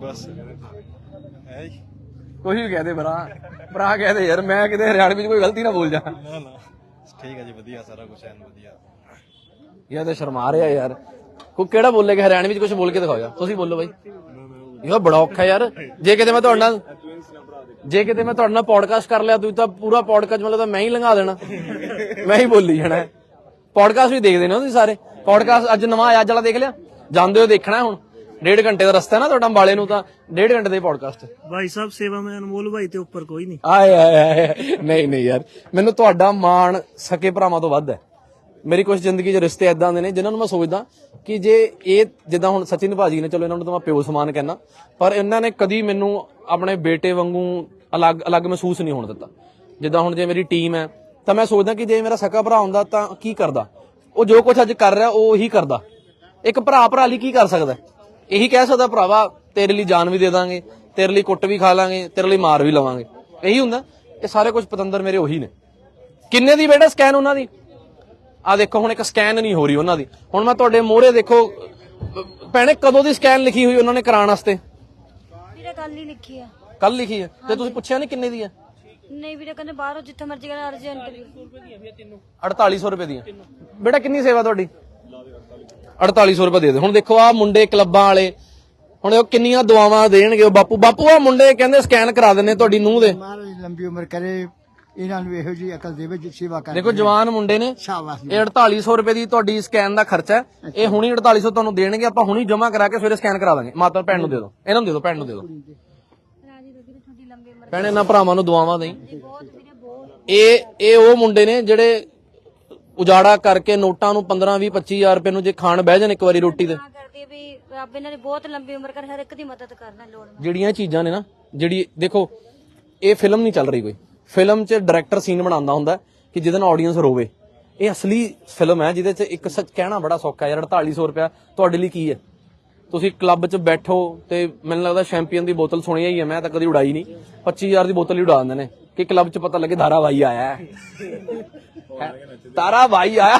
Speaker 6: बस है जी
Speaker 2: ਕੁਝ ਵੀ ਕਹਦੇ ਭਰਾ ਭਰਾ ਕਹਦੇ ਯਾਰ ਮੈਂ ਕਿਤੇ ਹਰਿਆਣਵੀ ਚ ਕੋਈ ਗਲਤੀ ਨਾ ਬੋਲ ਜਾ
Speaker 6: ना ना ठीक है जी बढ़िया सारा कुछ है बढ़िया
Speaker 2: ਯਾਰ ਤਾਂ ਸ਼ਰਮਾ ਰਿਹਾ ਯਾਰ ਕੋ ਕਿਹੜਾ ਬੋਲੇਗਾ ਹਰਿਆਣਵੀ ਚ ਕੁਝ ਬੋਲ ਕੇ ਦਿਖਾਓ ਯਾਰ ਤੁਸੀਂ ਬੋਲੋ ਬਾਈ ਯਾਰ ਬੜਾ ਔਖਾ ਯਾਰ ਜੇ ਕਿਤੇ ਮੈਂ ਤੁਹਾਡੇ ਨਾਲ ਜੇ ਕਿਤੇ ਮੈਂ ਤੁਹਾਡੇ ਨਾਲ ਪੋਡਕਾਸਟ ਕਰ ਲਿਆ ਤੁਸੀਂ ਤਾਂ ਪੂਰਾ ਪੋਡਕਾਸਟ ਮਤਲਬ ਤਾਂ ਮੈਂ ਹੀ ਲੰਘਾ ਦੇਣਾ। ਮੈਂ ਹੀ ਬੋਲੀ ਜਾਣਾ ਪੋਡਕਾਸਟ ਵੀ ਦੇਖਦੇ ਨੇ ਤੁਸੀਂ ਸਾਰੇ। ਪੋਡਕਾਸਟ ਅੱਜ ਨਵਾਂ ਆਇਆ ਅੱਜ ਵਾਲਾ ਦੇਖ ਲਿਆ? ਜਾਂਦੇ ਹੋ ਦੇਖਣਾ ਹੁਣ। ਡੇਢ ਘੰਟੇ ਦਾ ਰਸਤਾ ਹੈ ਨਾ ਤੁਹਾਡਾ ਅੰਬਾਲੇ ਨੂੰ ਤਾਂ ਡੇਢ ਘੰਟੇ ਦੇ ਪੋਡਕਾਸਟ
Speaker 1: ਭਾਈ ਸਾਹਿਬ ਸੇਵਾ ਮੈਂ ਅਨਮੋਲ ਭਾਈ ਤੇ ਉੱਪਰ ਕੋਈ ਨਹੀਂ।
Speaker 2: ਆਏ ਆਏ ਆਏ। ਨਹੀਂ ਨਹੀਂ ਯਾਰ। ਮੈਨੂੰ ਤੁਹਾਡਾ ਮਾਣ ਸਕੇ ਭਰਾਵਾਂ ਤੋਂ ਵੱਧ ਹੈ। ਮੇਰੀ ਕੁਝ ਜ਼ਿੰਦਗੀ 'ਚ ਰਿਸ਼ਤੇ ਐਦਾਂ ਦੇ ਨੇ ਜਿਨ੍ਹਾਂ ਨੂੰ ਮੈਂ ਸੋਚਦਾ ਕਿ ਜੇ ਇਹ ਜਿੱਦਾਂ ਹੁਣ ਸਚਿਨ ਭਾਜੀ ਨੇ, ਚਲੋ ਇਹਨਾਂ ਨੂੰ ਤਾਂ ਮੈਂ ਪਿਓ ਸਮਾਨ ਕਹਿਣਾ ਪਰ ਇਹਨਾਂ ਨੇ ਕਦੀ ਮੈਨੂੰ ਆਪਣੇ ਬੇਟੇ ਵਾਂਗੂ ਅਲੱਗ ਅਲੱਗ ਮਹਿਸੂਸ ਨਹੀਂ ਹੋਣ ਦਿੱਤਾ। ਜਿੱਦਾਂ ਹੁਣ ਜੇ ਮੇਰੀ ਟੀਮ ਹੈ, ਤਾਂ ਮੈਂ ਸੋਚਦਾ ਕਿ ਜੇ ਮੇਰਾ ਸਕਾ ਭਰਾ ਹੁੰਦਾ ਤਾਂ ਕੀ ਕਰਦਾ? ਉਹ ਜੋ ਕੁਝ ਅੱਜ ਕਰ ਰਿਹਾ, ਉਹ ਹੀ ਕਰਦਾ। ਇੱਕ ਭਰਾ ਭਰਾ ਲਈ ਕੀ ਕਰ ਸਕਦਾ? ਇਹੀ ਕਹਿ ਸਕਦਾ, ਭਰਾਵਾ, ਤੇਰੇ ਲਈ ਜਾਨ ਵੀ ਦੇ ਦਾਂਗੇ, ਤੇਰੇ ਲਈ ਕੁੱਟ ਵੀ ਖਾ ਲਾਂਗੇ, ਤੇਰੇ ਲਈ ਮਾਰ ਵੀ ਲਵਾਂਗੇ। ਇਹੀ ਹੁੰਦਾ। ਇਹ ਸਾਰੇ ਕੁਝ ਪਤੰਦਰ ਮੇਰੇ ਉਹੀ ਨੇ। ਕਿੰਨੇ ਦੀ ਬੇਟਾ ਸਕੈਨ ਉਹਨਾਂ ਦੀ? ਆ ਦੇਖੋ ਹੁਣ ਇੱਕ ਸਕੈਨ ਨਹੀਂ ਹੋ ਰਹੀ ਉਹਨਾਂ ਦੀ। ਹੁਣ ਮੈਂ ਤੁਹਾਡੇ ਮੋਹਰੇ ਦੇਖੋ ਭੈਣੇ ਕਦੋਂ ਦੀ ਸਕੈਨ ਲਿਖੀ ਹੋਈ ਉਹਨਾਂ ਨੇ ਕਰਾਉਣ ਵਾਸਤੇ?
Speaker 5: ਵੀਰੇ ਕੱਲ ਹੀ ਲਿਖੀ ਆ।
Speaker 2: ਕੱਲ ਲਿਖੀ ਹੈ ਤੇ ਤੁਸੀਂ ਪੁੱਛਿਆ ਨਹੀਂ ਕਿੰਨੇ ਦੀ ਹੈ
Speaker 5: ਨਹੀਂ ਵੀਰੇ ਕਹਿੰਦੇ ਬਾਹਰੋਂ ਜਿੱਥੇ ਮਰਜ਼ੀ ਕਹਿੰਦੇ ਅਰਜੈਂਟ ਵੀ
Speaker 2: 4800 ਰੁਪਏ ਦੀਆਂ। ਬੇਟਾ ਕਿੰਨੀ ਸੇਵਾ ਤੁਹਾਡੀ? 4800 ਰੁਪਏ ਦੇ ਦੇ ਹੁਣ ਦੇਖੋ ਆ ਮੁੰਡੇ ਕਲੱਬਾਂ ਵਾਲੇ ਹੁਣ ਉਹ ਕਿੰਨੀਆਂ ਦੁਆਵਾਂ ਦੇਣਗੇ? ਉਹ ਬਾਪੂ ਬਾਪੂ ਆ ਮੁੰਡੇ ਕਹਿੰਦੇ ਸਕੈਨ ਕਰਾ ਦਿੰਨੇ ਤੁਹਾਡੀ ਨੂੰਹ ਦੇ।
Speaker 4: ਮਹਾਰਾਜ ਲੰਬੀ ਉਮਰ ਕਰੇ ਇਹਨਾਂ ਨੂੰ ਇਹੋ ਜੀ ਅਕਲ ਦੇਵੇ ਜਿ ਸੇਵਾ ਕਰ
Speaker 2: ਦੇਖੋ ਜਵਾਨ ਮੁੰਡੇ ਨੇ।
Speaker 4: ਸ਼ਾਬਾਸ਼
Speaker 2: ਇਹ 4800 ਰੁਪਏ ਦੀ ਤੁਹਾਡੀ ਸਕੈਨ ਦਾ ਖਰਚਾ ਹੈ। ਇਹ ਹੁਣੀ 4800 ਤੁਹਾਨੂੰ ਦੇਣਗੇ ਆਪਾਂ ਹੁਣੀ ਜਮ੍ਹਾਂ ਕਰਾ ਕੇ ਸਵੇਰੇ ਸਕੈਨ ਕਰਾ ਦਾਂਗੇ। ਮਾਤਾ ਭੈਣ ਨੂੰ ਦੇ ਦਿਓ ਇਹਨਾਂ ਨੂੰ ਦੇ ਦਿਓ ਭੈਣ ਨੂੰ ਦੇ ਦਿਓ
Speaker 5: ਰਾਜੀ ਰੋਜੀ ਦੀ ਤੁਹਾਡੀ ਲੰਬੀ ਉਮਰ
Speaker 2: ਭੈਣ ਇਹਨਾਂ ਭਰਾਵਾਂ ਨੂੰ ਦੁਆਵਾਂ ਦੇਈ।
Speaker 5: ਬਹੁਤ ਵੀਰੇ ਬਹੁਤ।
Speaker 2: ਇਹ ਇਹ ਉਹ ਮੁੰਡੇ ਨੇ ਜਿਹੜੇ ਉਜਾੜਾ ਕਰਕੇ ਨੋਟਾਂ ਨੂੰ 15 20 25000 ਰੁਪਏ ਨੂੰ ਜੇ ਖਾਣ ਬਹਿ ਜਾਣ ਇੱਕ ਵਾਰੀ ਰੋਟੀ ਦੇ
Speaker 5: ਨਾ ਕਰਦੇ ਵੀ ਰੱਬ ਇਹਨਾਂ ਨੇ ਬਹੁਤ ਲੰਬੀ ਉਮਰ ਕਰ ਹਰ ਇੱਕ ਦੀ ਮਦਦ ਕਰਨਾ ਲੋੜ
Speaker 2: ਜਿਹੜੀਆਂ ਚੀਜ਼ਾਂ ਨੇ ਨਾ ਜਿਹੜੀ ਦੇਖੋ ਇਹ ਫਿਲਮ ਨਹੀਂ ਚੱਲ ਰਹੀ ਕੋਈ। ਫਿਲਮ 'ਚ ਡਾਇਰੈਕਟਰ ਸੀਨ ਬਣਾਉਂਦਾ ਹੁੰਦਾ ਕਿ ਜਿਹਦੇ ਨਾਲ ਆਡੀਅנס ਰੋਵੇ। ਇਹ ਅਸਲੀ ਫਿਲਮ ਹੈ ਜਿਹਦੇ 'ਚ ਇੱਕ ਸੱਚ ਕਹਿਣਾ ਬੜਾ ਸੌਖਾ ਯਾਰ 4800 ਰੁਪਇਆ ਤੁਹਾਡੇ ਲਈ ਕੀ ਹੈ? ਤੁਸੀਂ ਕਲੱਬ 'ਚ ਬੈਠੋ ਤੇ ਮੈਨੂੰ ਲੱਗਦਾ ਚੈਂਪੀਅਨ ਦੀ ਬੋਤਲ ਸੁਣੀ ਹੀ ਹੈ ਮੈਂ ਤਾਂ ਕਦੀ ਉਡਾਈ ਨਹੀਂ। 25000 ਦੀ ਬੋਤਲ ਹੀ ਉਡਾ ਦਿੰਦੇ ਨੇ ਕਿ ਕਲੱਬ 'ਚ ਪਤਾ ਲੱਗੇ ਧਾਰਾ ਭਾਈ ਆਇਆ ਹੈ? ਤਾਰਾ ਭਾਈ ਆਇਆ।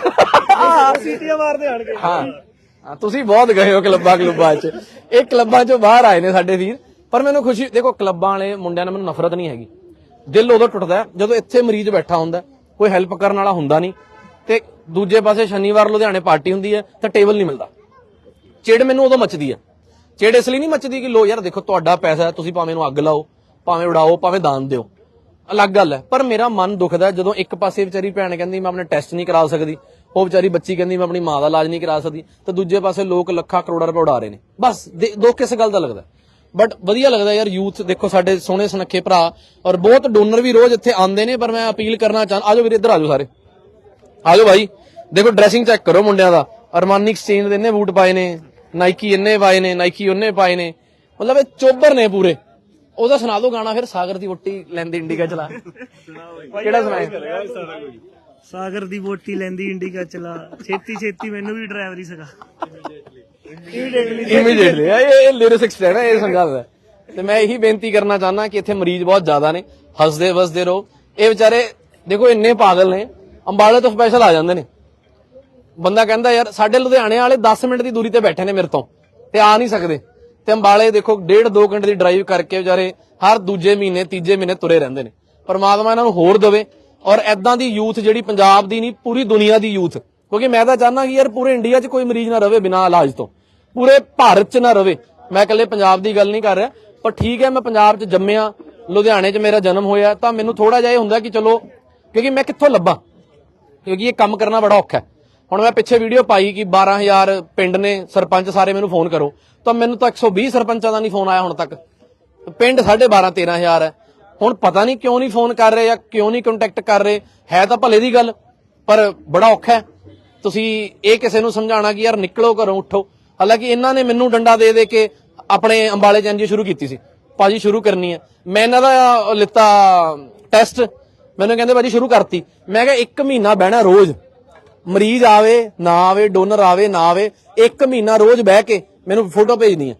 Speaker 1: ਸੀਟੀਆਂ ਮਾਰਦੇ ਆਣ ਕੇ
Speaker 2: ਹਾਂ ਹਾਂ, ਤੁਸੀਂ ਬਹੁਤ ਗਏ ਹੋ ਕਲੱਬਾਂ ਕਲੱਬਾਂ 'ਚ। ਇਹ ਕਲੱਬਾਂ 'ਚੋਂ ਬਾਹਰ ਆਏ ਨੇ ਸਾਡੇ ਵੀਰ ਪਰ ਮੈਨੂੰ ਖੁਸ਼ੀ ਦੇਖੋ ਕਲੱਬਾਂ ਵਾਲੇ ਮੁੰਡਿਆਂ ਨਾਲ ਮੈਨੂੰ ਨਫ਼ਰਤ ਨਹੀਂ ਹੈਗੀ। ਦਿਲ ਉਦੋਂ ਟੁੱਟਦਾ ਜਦੋਂ ਇੱਥੇ ਮਰੀਜ਼ ਬੈਠਾ ਹੁੰਦਾ ਕੋਈ ਹੈਲਪ ਕਰਨ ਵਾਲਾ ਹੁੰਦਾ ਨਹੀਂ, ਤੇ ਦੂਜੇ ਪਾਸੇ ਸ਼ਨੀਵਾਰ ਲੁਧਿਆਣੇ ਪਾਰਟੀ ਹੁੰਦੀ ਹੈ, ਤਾਂ ਟੇਬਲ ਨਹੀਂ ਮਿਲਦਾ। ਚਿੜ ਮੈਨੂੰ ਉਦੋਂ ਮੱਚਦੀ ਹੈ। ਚਿੜ ਇਸ ਲਈ ਨਹੀਂ ਮੱਚਦੀ ਕਿ ਲੋ ਯਾਰ ਦੇਖੋ ਤੁਹਾਡਾ ਪੈਸਾ ਹੈ, ਤੁਸੀਂ ਭਾਵੇਂ ਇਹਨੂੰ ਅੱਗ ਲਾਓ, ਭਾਵੇਂ ਉਡਾਓ, ਭਾਵੇਂ ਦਾਨ ਦਿਓ। ਅਲੱਗ ਗੱਲ ਹੈ। ਪਰ ਮੇਰਾ ਮਨ ਦੁਖਦਾ ਜਦੋਂ ਇੱਕ ਪਾਸੇ ਵਿਚਾਰੀ ਭੈਣ ਕਹਿੰਦੀ, ਮੈਂ ਆਪਣੇ ਟੈਸਟ ਨਹੀਂ ਕਰਾ ਸਕਦੀ। ਉਹ ਵਿਚਾਰੀ ਬੱਚੀ ਕਹਿੰਦੀ, ਮੈਂ ਆਪਣੀ ਮਾਂ ਦਾ ਇਲਾਜ ਨਹੀਂ ਕਰਾ ਸਕਦੀ। ਤੇ ਦੂਜੇ ਪਾਸੇ ਲੋਕ ਲੱਖਾਂ ਕਰੋੜਾਂ ਰੁਪਏ ਉਡਾ ਰਹੇ ਨੇ। ਬਸ, ਦੇ- ਦੁੱਖ ਕਿਸ ਗੱਲ ਦਾ ਲੱਗਦਾ ਬਟ ਵਧੀਆ ਲੱਗਦਾ ਯਾਰ ਯੂਥ ਦੇਖੋ ਸਾਡੇ ਸੋਹਣੇ ਸੁਨੱਖੇ ਭਰਾ ਔਰ ਬਹੁਤ ਡੋਨਰ ਵੀ ਰੋਜ਼ ਇੱਥੇ ਆਉਂਦੇ ਨੇ, ਪਰ ਮੈਂ ਅਪੀਲ ਕਰਨਾ ਚਾਹਾਂ ਆਜੋ ਵੀਰੇ, ਇੱਧਰ ਆਜੋ ਸਾਰੇ। ਆਜੋ ਭਾਈ ਦੇਖੋ ਡਰੈਸਿੰਗ ਚੈੱਕ ਕਰੋ ਮੁੰਡਿਆਂ ਦਾ। ਅਰਮਾਨੀ ਐਕਸਚੇਂਜ ਦੇ ਇੰਨੇ ਬੂਟ ਪਾਏ ਨੇ ਨਾਈਕੀ ਇੰਨੇ ਪਾਏ ਨੇ ਨਾਈਕੀ ਉਹਨੇ ਪਾਏ ਨੇ। ਮਤਲਬ ਇਹ ਚੋਬਰ ਨੇ ਪੂਰੇ। ਉਹਦਾ ਸੁਣਾ ਦਿਓ ਗਾਣਾ ਫਿਰ, ਸਾਗਰ ਦੀ ਵੋਟੀ ਲੈਂਦੀ ਇੰਡੀਕਾ ਚਲਾ। ਕਿਹੜਾ ਸੁਣਾਏ
Speaker 1: ਸਾਗਰ ਦੀ ਵੋਟੀ ਲੈਂਦੀ ਇੰਡੀਕਾ ਚਲਾ। ਛੇਤੀ ਛੇਤੀ ਮੈਨੂੰ ਵੀ ਡਰਾਈਵਰੀ ਸਿਖਾ।
Speaker 2: ਇਮੀਡੀਏਟਲੀ ਇਹ ਇਹ ਲਿਰਿਕਸ ਹੈ ਇਹ ਸੰਗਾਲ ਹੈ ਤੇ ਮੈਂ ਇਹੀ ਬੇਨਤੀ ਕਰਨਾ ਚਾਹੁੰਦਾ ਕਿ ਇੱਥੇ ਮਰੀਜ਼ ਬਹੁਤ ਜ਼ਿਆਦਾ ਨੇ। ਹੱਸਦੇ, ਵਸਦੇ ਰਹੋ। ਇਹ ਵਿਚਾਰੇ, ਦੇਖੋ, ਇੰਨੇ ਪਾਗਲ ਨੇ। ਅੰਬਾਲੇ ਤੋਂ ਸਪੈਸ਼ਲ ਆ ਜਾਂਦੇ ਨੇ। ਬੰਦਾ ਕਹਿੰਦਾ, ਯਾਰ, ਸਾਡੇ ਲੁਧਿਆਣੇ ਵਾਲੇ 10 ਮਿੰਟ ਦੀ ਦੂਰੀ ਤੇ ਬੈਠੇ ਨੇ ਮੇਰੇ ਤੋਂ ਤੇ ਆ ਨਹੀਂ ਸਕਦੇ। ਤੇ ਅੰਬਾਲੇ, ਦੇਖੋ, ਡੇਢ 2 ਘੰਟੇ ਦੀ ਡਰਾਈਵ ਕਰਕੇ ਵਿਚਾਰੇ ਹਰ ਦੂਜੇ ਮਹੀਨੇ, ਤੀਜੇ ਮਹੀਨੇ ਤੁਰੇ ਰਹਿੰਦੇ ਨੇ। ਪਰਮਾਤਮਾ ਇਹਨਾਂ ਨੂੰ ਹੋਰ ਦੇਵੇ। ਔਰ ਐਦਾਂ ਦੀ ਯੂਥ ਜਿਹੜੀ ਪੰਜਾਬ ਦੀ ਨਹੀਂ, ਪੂਰੀ ਦੁਨੀਆ ਦੀ ਯੂਥ ਕਿਉਂਕਿ ਮੈਂ ਤਾਂ ਚਾਹੁੰਦਾ ਕਿ ਯਾਰ ਪੂਰੇ ਇੰਡੀਆ 'ਚ ਕੋਈ ਮਰੀਜ਼ ਨਾ ਰਵੇ ਬਿਨਾਂ ਇਲਾਜ ਤੋਂ। ਪੂਰੇ ਭਾਰਤ 'ਚ ਨਾ ਰਵੇ। ਮੈਂ ਇਕੱਲੇ ਪੰਜਾਬ ਦੀ ਗੱਲ ਨਹੀਂ ਕਰ ਰਿਹਾ, ਪਰ ਠੀਕ ਹੈ, ਮੈਂ ਪੰਜਾਬ 'ਚ ਜੰਮਿਆ, ਲੁਧਿਆਣੇ 'ਚ ਮੇਰਾ ਜਨਮ ਹੋਇਆ, ਤਾਂ ਮੈਨੂੰ ਥੋੜਾ ਜਿਹਾ ਇਹ ਹੁੰਦਾ ਕਿ ਚਲੋ, ਕਿਉਂਕਿ ਮੈਂ ਕਿੱਥੋਂ ਲੱਭਾਂ? ਕਿਉਂਕਿ ਇਹ ਕੰਮ ਕਰਨਾ ਬੜਾ ਔਖਾ ਹੈ। ਹੁਣ ਮੈਂ ਪਿੱਛੇ ਵੀਡੀਓ ਪਾਈ ਕਿ 12000 ਪਿੰਡ ਨੇ, ਸਰਪੰਚ ਸਾਰੇ ਮੈਨੂੰ ਫੋਨ ਕਰੋ, ਤਾਂ ਮੈਨੂੰ ਤਾਂ 120 ਸਰਪੰਚਾਂ ਦਾ ਨਹੀਂ ਫੋਨ ਆਇਆ ਹੁਣ ਤੱਕ। ਪਿੰਡ 12.5 13000 ਹੈ। ਹੁਣ ਪਤਾ ਨਹੀਂ ਕਿਉਂ ਨਹੀਂ ਫੋਨ ਕਰ ਰਹੇ ਜਾਂ ਕਿਉਂ ਨਹੀਂ ਕੰਟੈਕਟ ਕਰ ਰਹੇ, ਹੈ ਤਾਂ ਭਲੇ ਦੀ ਗੱਲ, ਪਰ ਬੜਾ ਔਖਾ ਹੈ। ਤੁਸੀਂ ਇਹ ਕਿਸੇ ਨੂੰ ਸਮਝਾਉਣਾ ਕਿ ਯਾਰ ਨਿਕਲੋ ਘਰੋਂ, ਉੱਠੋ। ਹਾਲਾਂਕਿ ਇਹਨਾਂ ਨੇ ਮੈਨੂੰ ਡੰਡਾ ਦੇ ਦੇ ਕੇ ਆਪਣੇ ਅੰਬਾਲੇ ਚ ਸ਼ੁਰੂ ਕੀਤੀ ਸੀ। ਭਾਜੀ ਸ਼ੁਰੂ ਕਰਨੀ ਹੈ। ਮੈਂ ਇਹਨਾਂ ਦਾ ਲਿੱਤਾ ਟੈਸਟ ਮੈਨੂੰ ਕਹਿੰਦੇ ਭਾਜੀ ਸ਼ੁਰੂ ਕਰਤੀ। ਮੈਂ ਕਿਹਾ ਇੱਕ ਮਹੀਨਾ ਬਹਿਣਾ ਰੋਜ਼। ਮਰੀਜ਼ ਆਵੇ, ਨਾ ਆਵੇ, ਡੋਨਰ ਆਵੇ, ਨਾ ਆਵੇ, ਇੱਕ ਮਹੀਨਾ ਰੋਜ਼ ਬਹਿ ਕੇ ਮੈਨੂੰ ਫੋਟੋ ਭੇਜਣੀ ਹੈ।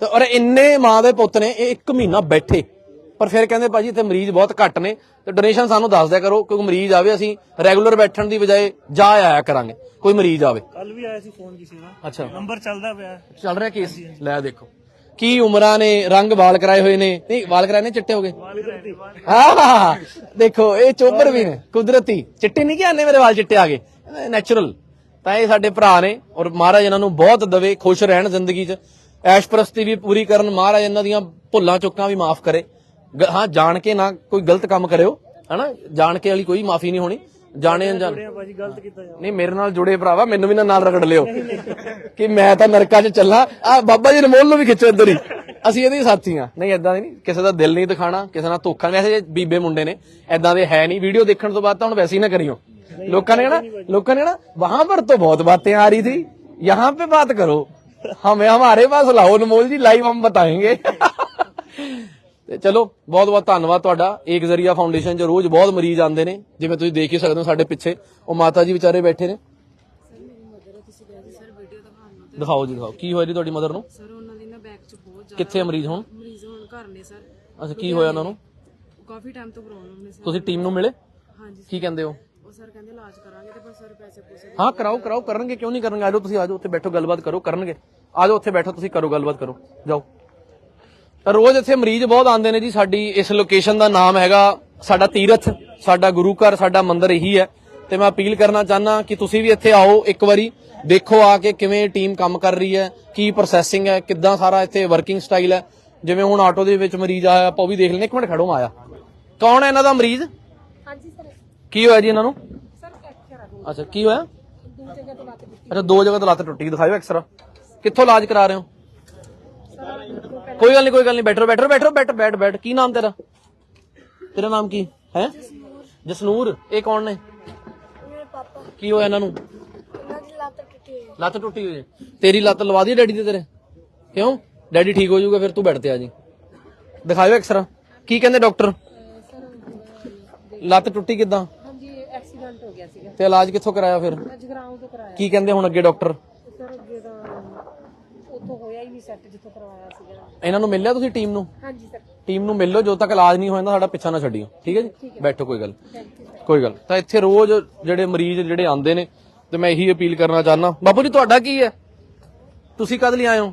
Speaker 2: ਤੇ ਔਰ ਇੰਨੇ ਮਾਂ ਦੇ ਪੁੱਤ ਨੇ, ਇਹ ਇੱਕ ਮਹੀਨਾ ਬੈਠੇ। ਪਰ ਫਿਰ ਕਹਿੰਦੇ ਭਾਜੀ ਇੱਥੇ ਮਰੀਜ਼ ਬਹੁਤ ਘੱਟ ਨੇ। ਤੇ ਡੋਨੇਸ਼ਨ ਸਾਨੂੰ ਦੱਸ ਦਿਆ ਕਰੋ, ਕਿਉਂਕਿ ਮਰੀਜ਼ ਆਵੇ ਅਸੀਂ ਰੈਗੂਲਰ ਬੈਠਣ ਦੀ ਬਜਾਏ ਜਾ ਆਇਆ ਕਰਾਂਗੇ। ਕੋਈ ਮਰੀਜ਼ ਆਵੇ।
Speaker 1: ਕੱਲ ਵੀ ਆਇਆ ਸੀ ਫੋਨ ਕਿਸੇ ਦਾ
Speaker 2: ਅੱਛਾ।
Speaker 1: ਨੰਬਰ ਚੱਲਦਾ ਪਿਆ।
Speaker 2: ਚੱਲ ਰਿਹਾ ਕੇਸ? ਲੈ ਦੇਖੋ। ਕੀ ਉਮਰਾਂ ਨੇ ਰੰਗ ਵਾਲ ਕਰਾਏ ਹੋਏ ਨੇ? ਨਹੀਂ ਵਾਲ ਕਰਾਏ ਨੇ ਚਿੱਟੇ ਹੋ ਗਏ। ਹਾਂ ਦੇਖੋ ਇਹ ਚੋਬਰ ਵੀ ਨੇ ਕੁਦਰਤੀ। ਚਿੱਟੇ ਨਹੀਂ ਕਿ ਆਨੇ ਮੇਰੇ ਵਾਲ ਚਿੱਟੇ ਆ ਗਏ? ਨੈਚੁਰਲ ਤਾਂ ਇਹ ਸਾਡੇ ਭਰਾ ਨੇ ਔਰ ਮਹਾਰਾਜ ਇਹਨਾਂ ਨੂੰ ਬਹੁਤ ਦਵੇ ਖੁਸ਼ ਰਹਿਣ ਜ਼ਿੰਦਗੀ 'ਚ। ਐਸ਼ ਪ੍ਰਸਤੀ ਵੀ ਪੂਰੀ ਕਰਨ ਮਹਾਰਾਜ ਇਹਨਾਂ ਦੀਆਂ ਭੁੱਲਾਂ ਚੁੱਕਾਂ ਵੀ ਮਾਫ ਕਰੇ। ਹਾਂ ਜਾਣ ਕੇ ਨਾ ਕੋਈ ਗਲਤ ਕੰਮ ਕਰਿਓ ਹਨਾ? ਜਾਣ ਕੇ ਵਾਲੀ ਕੋਈ ਮਾਫੀ ਨਹੀਂ ਹੋਣੀ। ਜਾਣੇ ਅਣਜਾਣ
Speaker 1: ਜੁੜਿਆ ਭਾਜੀ ਗਲਤ ਕੀਤਾ ਜਾ
Speaker 2: ਨਹੀਂ ਮੇਰੇ ਨਾਲ ਜੁੜੇ ਭਰਾਵਾ ਮੈਨੂੰ ਵੀ ਨਾ ਨਾਲ ਰਗੜ ਲਿਓ ਕਿ ਮੈਂ ਤਾਂ ਨਰਕਾਂ 'ਚ ਚੱਲਾਂ ਆ ਬਾਬਾ ਜੀ ਅਨਮੋਲ ਨੂੰ ਵੀ ਖਿੱਚੋ ਇੱਧਰ ਹੀ ਅਸੀਂ ਇਹਦੇ ਹੀ ਸਾਥੀ ਆ ਨਹੀਂ ਐਦਾਂ ਨਹੀਂ ਕਿਸੇ ਦਾ ਦਿਲ ਨਹੀਂ ਦਿਖਾਣਾ ਕਿਸੇ ਨਾਲ ਧੋਖਾ ਨਹੀਂ ਵੈਸੇ ਬੀਬੇ ਮੁੰਡੇ ਨੇ ਐਦਾਂ ਦੇ ਹੈ ਨਹੀਂ ਵੀਡੀਓ ਦੇਖਣ ਤੋਂ ਬਾਅਦ ਤਾਂ ਹੁਣ ਵੈਸੇ ਹੀ ਨਾ ਕਰਿਓ ਲੋਕਾਂ ਨੇ ਕਹਣਾ ਲੋਕਾਂ ਨੇ ਕਹਣਾ ਵਹਾਂ ਪਰ तो बहुत बातें आ रही थी यहाँ पे बात करो हमें हमारे पास लाओ अनमोल जी लाइव हम बताएंगे ਤੇ ਚਲੋ ਬਹੁਤ ਬਹੁਤ ਧੰਨਵਾਦ ਤੁਹਾਡਾ। ਏਕ ਜ਼ਰੀਆ ਫਾਊਂਡੇਸ਼ਨ 'ਚ ਰੋਜ਼ ਬਹੁਤ ਮਰੀਜ਼ ਆਉਂਦੇ ਨੇ ਜਿਵੇਂ ਤੁਸੀਂ ਦੇਖ ਹੀ ਸਕਦੇ ਹੋ ਸਾਡੇ ਪਿੱਛੇ। ਉਹ ਮਾਤਾ ਜੀ ਵਿਚਾਰੇ ਬੈਠੇ ਨੇ। ਦਿਖਾਓ ਜੀ ਦਿਖਾਓ। ਕੀ ਹੋਇਆ ਜੀ ਤੁਹਾਡੀ ਮਦਰ ਨੂੰ?
Speaker 7: ਸਰ ਉਹਨਾਂ ਦੀ ਨਾ ਬੈਕ 'ਚ ਬਹੁਤ ਜ਼ਿਆਦਾ
Speaker 2: ਕਿੱਥੇ ਆ ਮਰੀਜ਼ ਹੁਣ?
Speaker 7: ਮਰੀਜ਼ ਹੁਣ ਘਰ ਨੇ ਸਰ।
Speaker 2: ਅੱਛਾ ਕੀ ਹੋਇਆ ਉਹਨਾਂ ਨੂੰ?
Speaker 7: ਕਾਫੀ ਟਾਈਮ ਤੋਂ ਪ੍ਰੋਬਲਮ ਨੇ ਸਰ।
Speaker 2: ਤੁਸੀਂ ਟੀਮ ਨੂੰ ਮਿਲੇ?
Speaker 7: ਹਾਂਜੀ
Speaker 2: ਕੀ ਕਹਿੰਦੇ ਹੋ?
Speaker 7: ਉਹ ਸਰ ਕਹਿੰਦੇ ਇਲਾਜ ਕਰਾਂਗੇ ਤੇ ਪਰ ਸਰ ਪੈਸੇ ਪੂਸੇ
Speaker 2: ਹਾਂ ਕਰਾਓ ਕਰਾਓ ਕਰਨਗੇ ਕਿਉਂ ਨਹੀਂ ਕਰਨਗੇ? ਆਜੋ ਤੁਸੀਂ ਆਜੋ ਉੱਥੇ ਬੈਠੋ ਗੱਲਬਾਤ ਕਰੋ ਕਰਨਗੇ। ਆਜੋ ਉੱਥੇ ਬੈਠੋ ਤੁਸੀਂ ਕਰੋ ਗੱਲਬਾਤ ਕਰੋ। ਜਾਓ। ਰੋਜ਼ ਇੱਥੇ ਮਰੀਜ਼ ਬਹੁਤ ਆਉਂਦੇ ਨੇ ਜੀ ਸਾਡੀ ਇਸ ਲੋਕੇਸ਼ਨ ਦਾ ਨਾਮ ਹੈਗਾ ਸਾਡਾ ਤੀਰਥ ਸਾਡਾ ਗੁਰੂ ਘਰ ਸਾਡਾ ਮੰਦਿਰ ਇਹੀ ਹੈ। ਤੇ ਮੈਂ ਅਪੀਲ ਕਰਨਾ ਚਾਹਨਾ ਕਿ ਤੁਸੀਂ ਵੀ ਇੱਥੇ ਆਓ ਇੱਕ ਵਾਰੀ ਦੇਖੋ ਆ ਕੇ ਕਿਵੇਂ ਟੀਮ ਕੰਮ ਕਰ ਰਹੀ ਹੈ ਕੀ ਪ੍ਰੋਸੈਸਿੰਗ ਹੈ ਕਿੱਦਾਂ ਸਾਰਾ ਇੱਥੇ ਵਰਕਿੰਗ ਸਟਾਈਲ ਹੈ। ਜਿਵੇਂ ਹੁਣ ਆਟੋ ਦੇ ਵਿੱਚ ਮਰੀਜ਼ ਆਇਆ ਆਪਾਂ ਉਹ ਵੀ ਦੇਖ ਲੈਣੇ ਇੱਕ ਮਿੰਟ ਖੜੋ ਆਇਆ। ਕੌਣ ਹੈ ਇਹਨਾਂ ਦਾ ਮਰੀਜ਼?
Speaker 5: ਹਾਂਜੀ ਸਰ।
Speaker 2: ਕੀ ਹੋਇਆ ਜੀ ਇਹਨਾਂ ਨੂੰ?
Speaker 5: ਸਰ ਫ੍ਰੈਕਚਰ ਆ।
Speaker 2: ਅੱਛਾ ਕੀ ਹੋਇਆ?
Speaker 5: ਦੋ ਜਗ੍ਹਾ ਤੋਂ ਲੱਤ
Speaker 2: ਅੱਛਾ ਦੋ ਜਗ੍ਹਾ ਤੋਂ ਲੱਤ ਟੁੱਟੀ ਦਿਖਾਓ ਐਕਸਰਾ ਕਿੱਥੋਂ ਇਲਾਜ ਕਰਾ ਰਹੇ ਹੋ? ਕੋਈ ਗੱਲ ਨਹੀਂ ਕੋਈ ਗੱਲ ਨਹੀਂ ਬੈਠੋ ਬੈਠੋ ਬੈਠੋ ਬੈਠ ਬੈਠ ਬੈਠ। ਕੀ ਨਾਮ ਤੇਰਾ? ਤੇਰਾ ਨਾਮ ਕੀ? ਹੈ? ਜਸਨੂਰ। ਇਹ ਕੌਣ ਨੇ?
Speaker 5: ਮੇਰੇ ਪਾਪਾ।
Speaker 2: ਕੀ ਹੋਇਆ ਇਹਨਾਂ ਨੂੰ?
Speaker 5: ਉਹਨਾਂ ਦੀ ਲੱਤ ਟੁੱਟੀ ਹੋਈ ਹੈ।
Speaker 2: ਲੱਤ ਟੁੱਟੀ ਹੋਈ ਹੈ। ਤੇਰੀ ਲੱਤ ਲਵਾ ਦੀ ਡੈਡੀ ਦੇ ਤੇਰੇ? ਕਿਉਂ? ਡੈਡੀ ਠੀਕ ਹੋ ਜਾਊਗਾ ਫਿਰ ਤੂੰ ਬੈਠ ਤੇ ਆ ਜੀ। ਦਿਖਾਓ ਐਕਸਰਾ ਕੀ ਕਹਿੰਦੇ ਡਾਕਟਰ? ਲੱਤ ਟੁੱਟੀ ਕਿਦਾਂ?
Speaker 7: ਹਾਂਜੀ ਐਕਸੀਡੈਂਟ ਹੋ ਗਿਆ ਸੀਗਾ।
Speaker 2: ਤੇ ਇਲਾਜ ਕਿੱਥੋਂ ਕਰਾਇਆ ਫਿਰ?
Speaker 7: ਜਗਰਾਉਂ ਤੋਂ ਕਰਾਇਆ।
Speaker 2: ਕੀ ਕਹਿੰਦੇ ਹੁਣ ਅੱਗੇ ਡਾਕਟਰ?
Speaker 7: ਸਰ ਅੱਗੇ ਤਾਂ ਉੱਥੋਂ ਹੋਇਆ ਹੀ ਨਹੀਂ ਸੈੱਟ ਜਿੱਥੋਂ ਕਰਵਾਇਆ ਸੀਗਾ।
Speaker 2: ਇਹਨਾਂ ਨੂੰ ਮਿਲਿਆ ਤੁਸੀਂ ਟੀਮ ਨੂੰ?
Speaker 7: ਹਾਂਜੀ ਸਰ।
Speaker 2: ਟੀਮ ਨੂੰ ਮਿਲ ਲਓ ਜਦੋਂ ਤੱਕ ਇਲਾਜ ਨਹੀਂ ਹੋ ਜਾਂਦਾ ਸਾਡਾ ਪਿੱਛਾ ਨਾ ਛੱਡਿਓ। ਠੀਕ ਹੈ ਜੀ? ਬੈਠੋ ਕੋਈ ਗੱਲ ਕੋਈ ਗੱਲ ਤਾਂ ਇੱਥੇ ਰੋਜ਼ ਜਿਹੜੇ ਮਰੀਜ਼ ਜਿਹੜੇ ਆਉਂਦੇ ਨੇ ਤੇ ਮੈਂ ਇਹੀ ਅਪੀਲ ਕਰਨਾ ਚਾਹਨਾ ਬਾਪੂ ਜੀ ਤੁਹਾਡਾ ਕੀ ਹੈ? ਤੁਸੀਂ ਕਦ ਲਈ ਆਏ ਹੋ?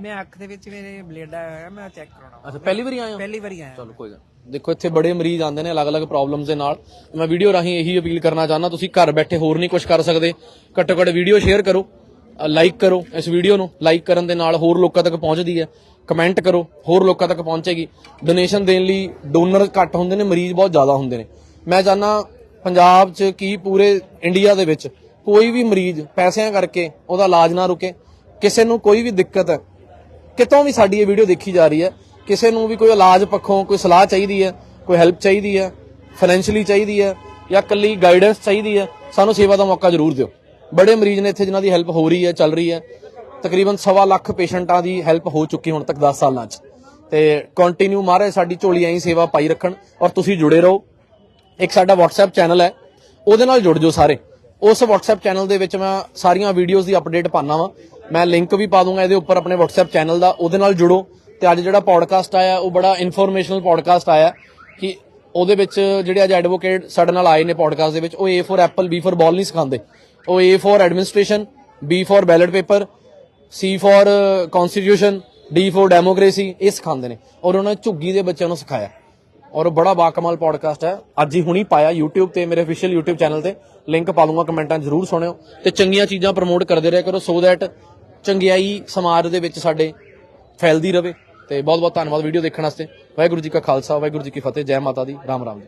Speaker 8: ਮੈਂ ਅੱਖ ਦੇ ਵਿੱਚ ਮੇਰੇ ਬਲੇਡ ਆਇਆ ਹੋਇਆ ਮੈਂ ਚੈੱਕ ਕਰਾਉਣਾ।
Speaker 2: ਅੱਛਾ ਪਹਿਲੀ ਵਾਰੀ ਆਏ ਹੋ?
Speaker 8: ਪਹਿਲੀ ਵਾਰੀ ਆਇਆ।
Speaker 2: ਚਲੋ ਕੋਈ ਗੱਲ। ਦੇਖੋ ਇੱਥੇ ਬੜੇ ਮਰੀਜ਼ ਆਉਂਦੇ ਨੇ ਅਲੱਗ-ਅਲੱਗ ਪ੍ਰੋਬਲਮਸ ਦੇ ਨਾਲ। ਮੈਂ ਵੀਡੀਓ ਰਾਹੀਂ ਇਹੀ ਅਪੀਲ ਕਰਨਾ ਚਾਹਨਾ ਤੁਸੀਂ ਘਰ ਬੈਠੇ ਹੋਰ ਨਹੀਂ ਕੁਝ ਕਰ ਸਕਦੇ। ਘੱਟੋ ਘੱਟ ਵੀਡੀਓ ਸ਼ੇਅਰ ਕਰੋ। ਲਾਈਕ ਕਰੋ ਇਸ ਵੀਡੀਓ ਨੂੰ ਲਾਈਕ ਕਰਨ ਦੇ ਨਾਲ ਹੋਰ ਲੋਕਾਂ ਤੱਕ ਪਹੁੰਚਦੀ ਹੈ। ਕਮੈਂਟ ਕਰੋ, ਹੋਰ ਲੋਕਾਂ ਤੱਕ ਪਹੁੰਚੇਗੀ। ਡੋਨੇਸ਼ਨ ਦੇਣ ਲਈ ਡੋਨਰ ਘੱਟ ਹੁੰਦੇ ਨੇ, ਮਰੀਜ਼ ਬਹੁਤ ਜ਼ਿਆਦਾ ਹੁੰਦੇ ਨੇ। ਮੈਂ ਚਾਹਨਾ ਪੰਜਾਬ 'ਚ ਕੀ ਪੂਰੇ ਇੰਡੀਆ ਦੇ ਵਿੱਚ ਕੋਈ ਵੀ ਮਰੀਜ਼ ਪੈਸਿਆਂ ਕਰਕੇ ਉਹਦਾ ਇਲਾਜ ਨਾ ਰੁਕੇ। ਕਿਸੇ ਨੂੰ ਕੋਈ ਵੀ ਦਿੱਕਤ ਹੈ ਕਿਤੋਂ ਵੀ ਸਾਡੀ ਇਹ ਵੀਡੀਓ ਦੇਖੀ ਜਾ ਰਹੀ ਹੈ, ਕਿਸੇ ਨੂੰ ਵੀ ਕੋਈ ਇਲਾਜ ਪੱਖੋਂ ਕੋਈ ਸਲਾਹ ਚਾਹੀਦੀ ਹੈ, ਕੋਈ ਹੈਲਪ ਚਾਹੀਦੀ ਹੈ ਫਾਈਨੈਂਸ਼ੀਅਲੀ ਚਾਹੀਦੀ ਹੈ ਜਾਂ ਕੱਲੀ ਗਾਈਡੈਂਸ ਚਾਹੀਦੀ ਹੈ, ਸਾਨੂੰ ਸੇਵਾ ਦਾ ਮੌਕਾ ਜ਼ਰੂਰ ਦਿਓ। ਬੜੇ ਮਰੀਜ਼ ਨੇ ਇੱਥੇ ਜਿਨ੍ਹਾਂ ਦੀ ਹੈਲਪ ਹੋ ਰਹੀ ਹੈ, ਚੱਲ ਰਹੀ ਹੈ। ਤਕਰੀਬਨ ਸਵਾ ਲੱਖ ਪੇਸ਼ੈਂਟਾਂ ਦੀ ਹੈਲਪ ਹੋ ਚੁੱਕੀ ਹੁਣ ਤੱਕ 10 ਸਾਲਾਂ 'ਚ। ਤੇ ਕੰਟੀਨਿਊ ਮਹਾਰਾਜ, ਸਾਡੀ ਝੋਲੀ ਐਂ ਸੇਵਾ ਪਾਈ ਰੱਖਣ ਔਰ ਤੁਸੀਂ ਜੁੜੇ ਰਹੋ। ਇੱਕ ਸਾਡਾ WhatsApp ਚੈਨਲ ਹੈ, ਉਹਦੇ ਨਾਲ ਜੁੜ ਜਾਓ ਸਾਰੇ। ਉਸ WhatsApp ਚੈਨਲ ਦੇ ਵਿੱਚ ਮੈਂ ਸਾਰੀਆਂ ਵੀਡੀਓਜ਼ ਦੀ ਅਪਡੇਟ ਪਾਣਾ ਵਾਂ। ਮੈਂ ਲਿੰਕ ਵੀ ਪਾ ਦੂੰਗਾ, ਇਹਦੇ ਉੱਪਰ ਆਪਣੇ WhatsApp ਚੈਨਲ ਦਾ, ਉਹਦੇ ਨਾਲ ਜੁੜੋ। ਤੇ ਅੱਜ ਜਿਹੜਾ ਪੋਡਕਾਸਟ ਆਇਆ, ਉਹ ਬੜਾ ਇਨਫੋਰਮੇਸ਼ਨਲ ਪੋਡਕਾਸਟ ਆਇਆ ਕਿ ਉਹਦੇ ਵਿੱਚ ਜਿਹੜੇ ਅੱਜ ਐਡਵੋਕੇਟ ਸਾਡੇ ਨਾਲ ਆਏ ਨੇ ਪੋਡਕਾਸਟ ਦੇ ਵਿੱਚ, ਉਹ A for apple B for ball ਨਹੀਂ ਸਿਖਾਉਂਦੇ। ਉਹ A for administration B for ballot paper C for constitution uh, D for democracy ਇਹ ਸਿਖਾਉਂਦੇ ਨੇ। ਔਰ ਉਹਨਾਂ ਨੇ ਝੁੱਗੀ ਦੇ ਬੱਚਿਆਂ ਨੂੰ ਸਿਖਾਇਆ। ਔਰ ਬੜਾ ਬਾਕਮਾਲ ਪੋਡਕਾਸਟ ਹੈ। ਅੱਜ ਹੀ ਹੁਣੀ ਪਾਇਆ YouTube ਤੇ, ਮੇਰੇ ਅਫੀਸ਼ੀਅਲ YouTube ਚੈਨਲ ਤੇ। ਲਿੰਕ ਪਾ ਲੂੰਗਾ ਕਮੈਂਟਾਂ ਜ਼ਰੂਰ ਸੁਣਿਓ। ਤੇ ਚੰਗੀਆਂ ਚੀਜ਼ਾਂ ਪ੍ਰਮੋਟ ਕਰਦੇ ਰਹੇ ਕਰੋ ਸੋ ਦੈਟ ਚੰਗਿਆਈ ਸਮਾਜ ਦੇ ਵਿੱਚ ਸਾਡੇ ਫੈਲਦੀ ਰਹੇ ਤੇ ਬਹੁਤ ਬਹੁਤ ਧੰਨਵਾਦ ਵੀਡੀਓ ਦੇਖਣ ਵਾਸਤੇ। ਵਾਹਿਗੁਰੂ ਜੀ ਕਾ ਖਾਲਸਾ, ਵਾਹਿਗੁਰੂ ਜੀ ਕੀ ਫਤਿਹ। ਜੈ ਮਾਤਾ ਦੀ ਰਾਮ ਰਾਮ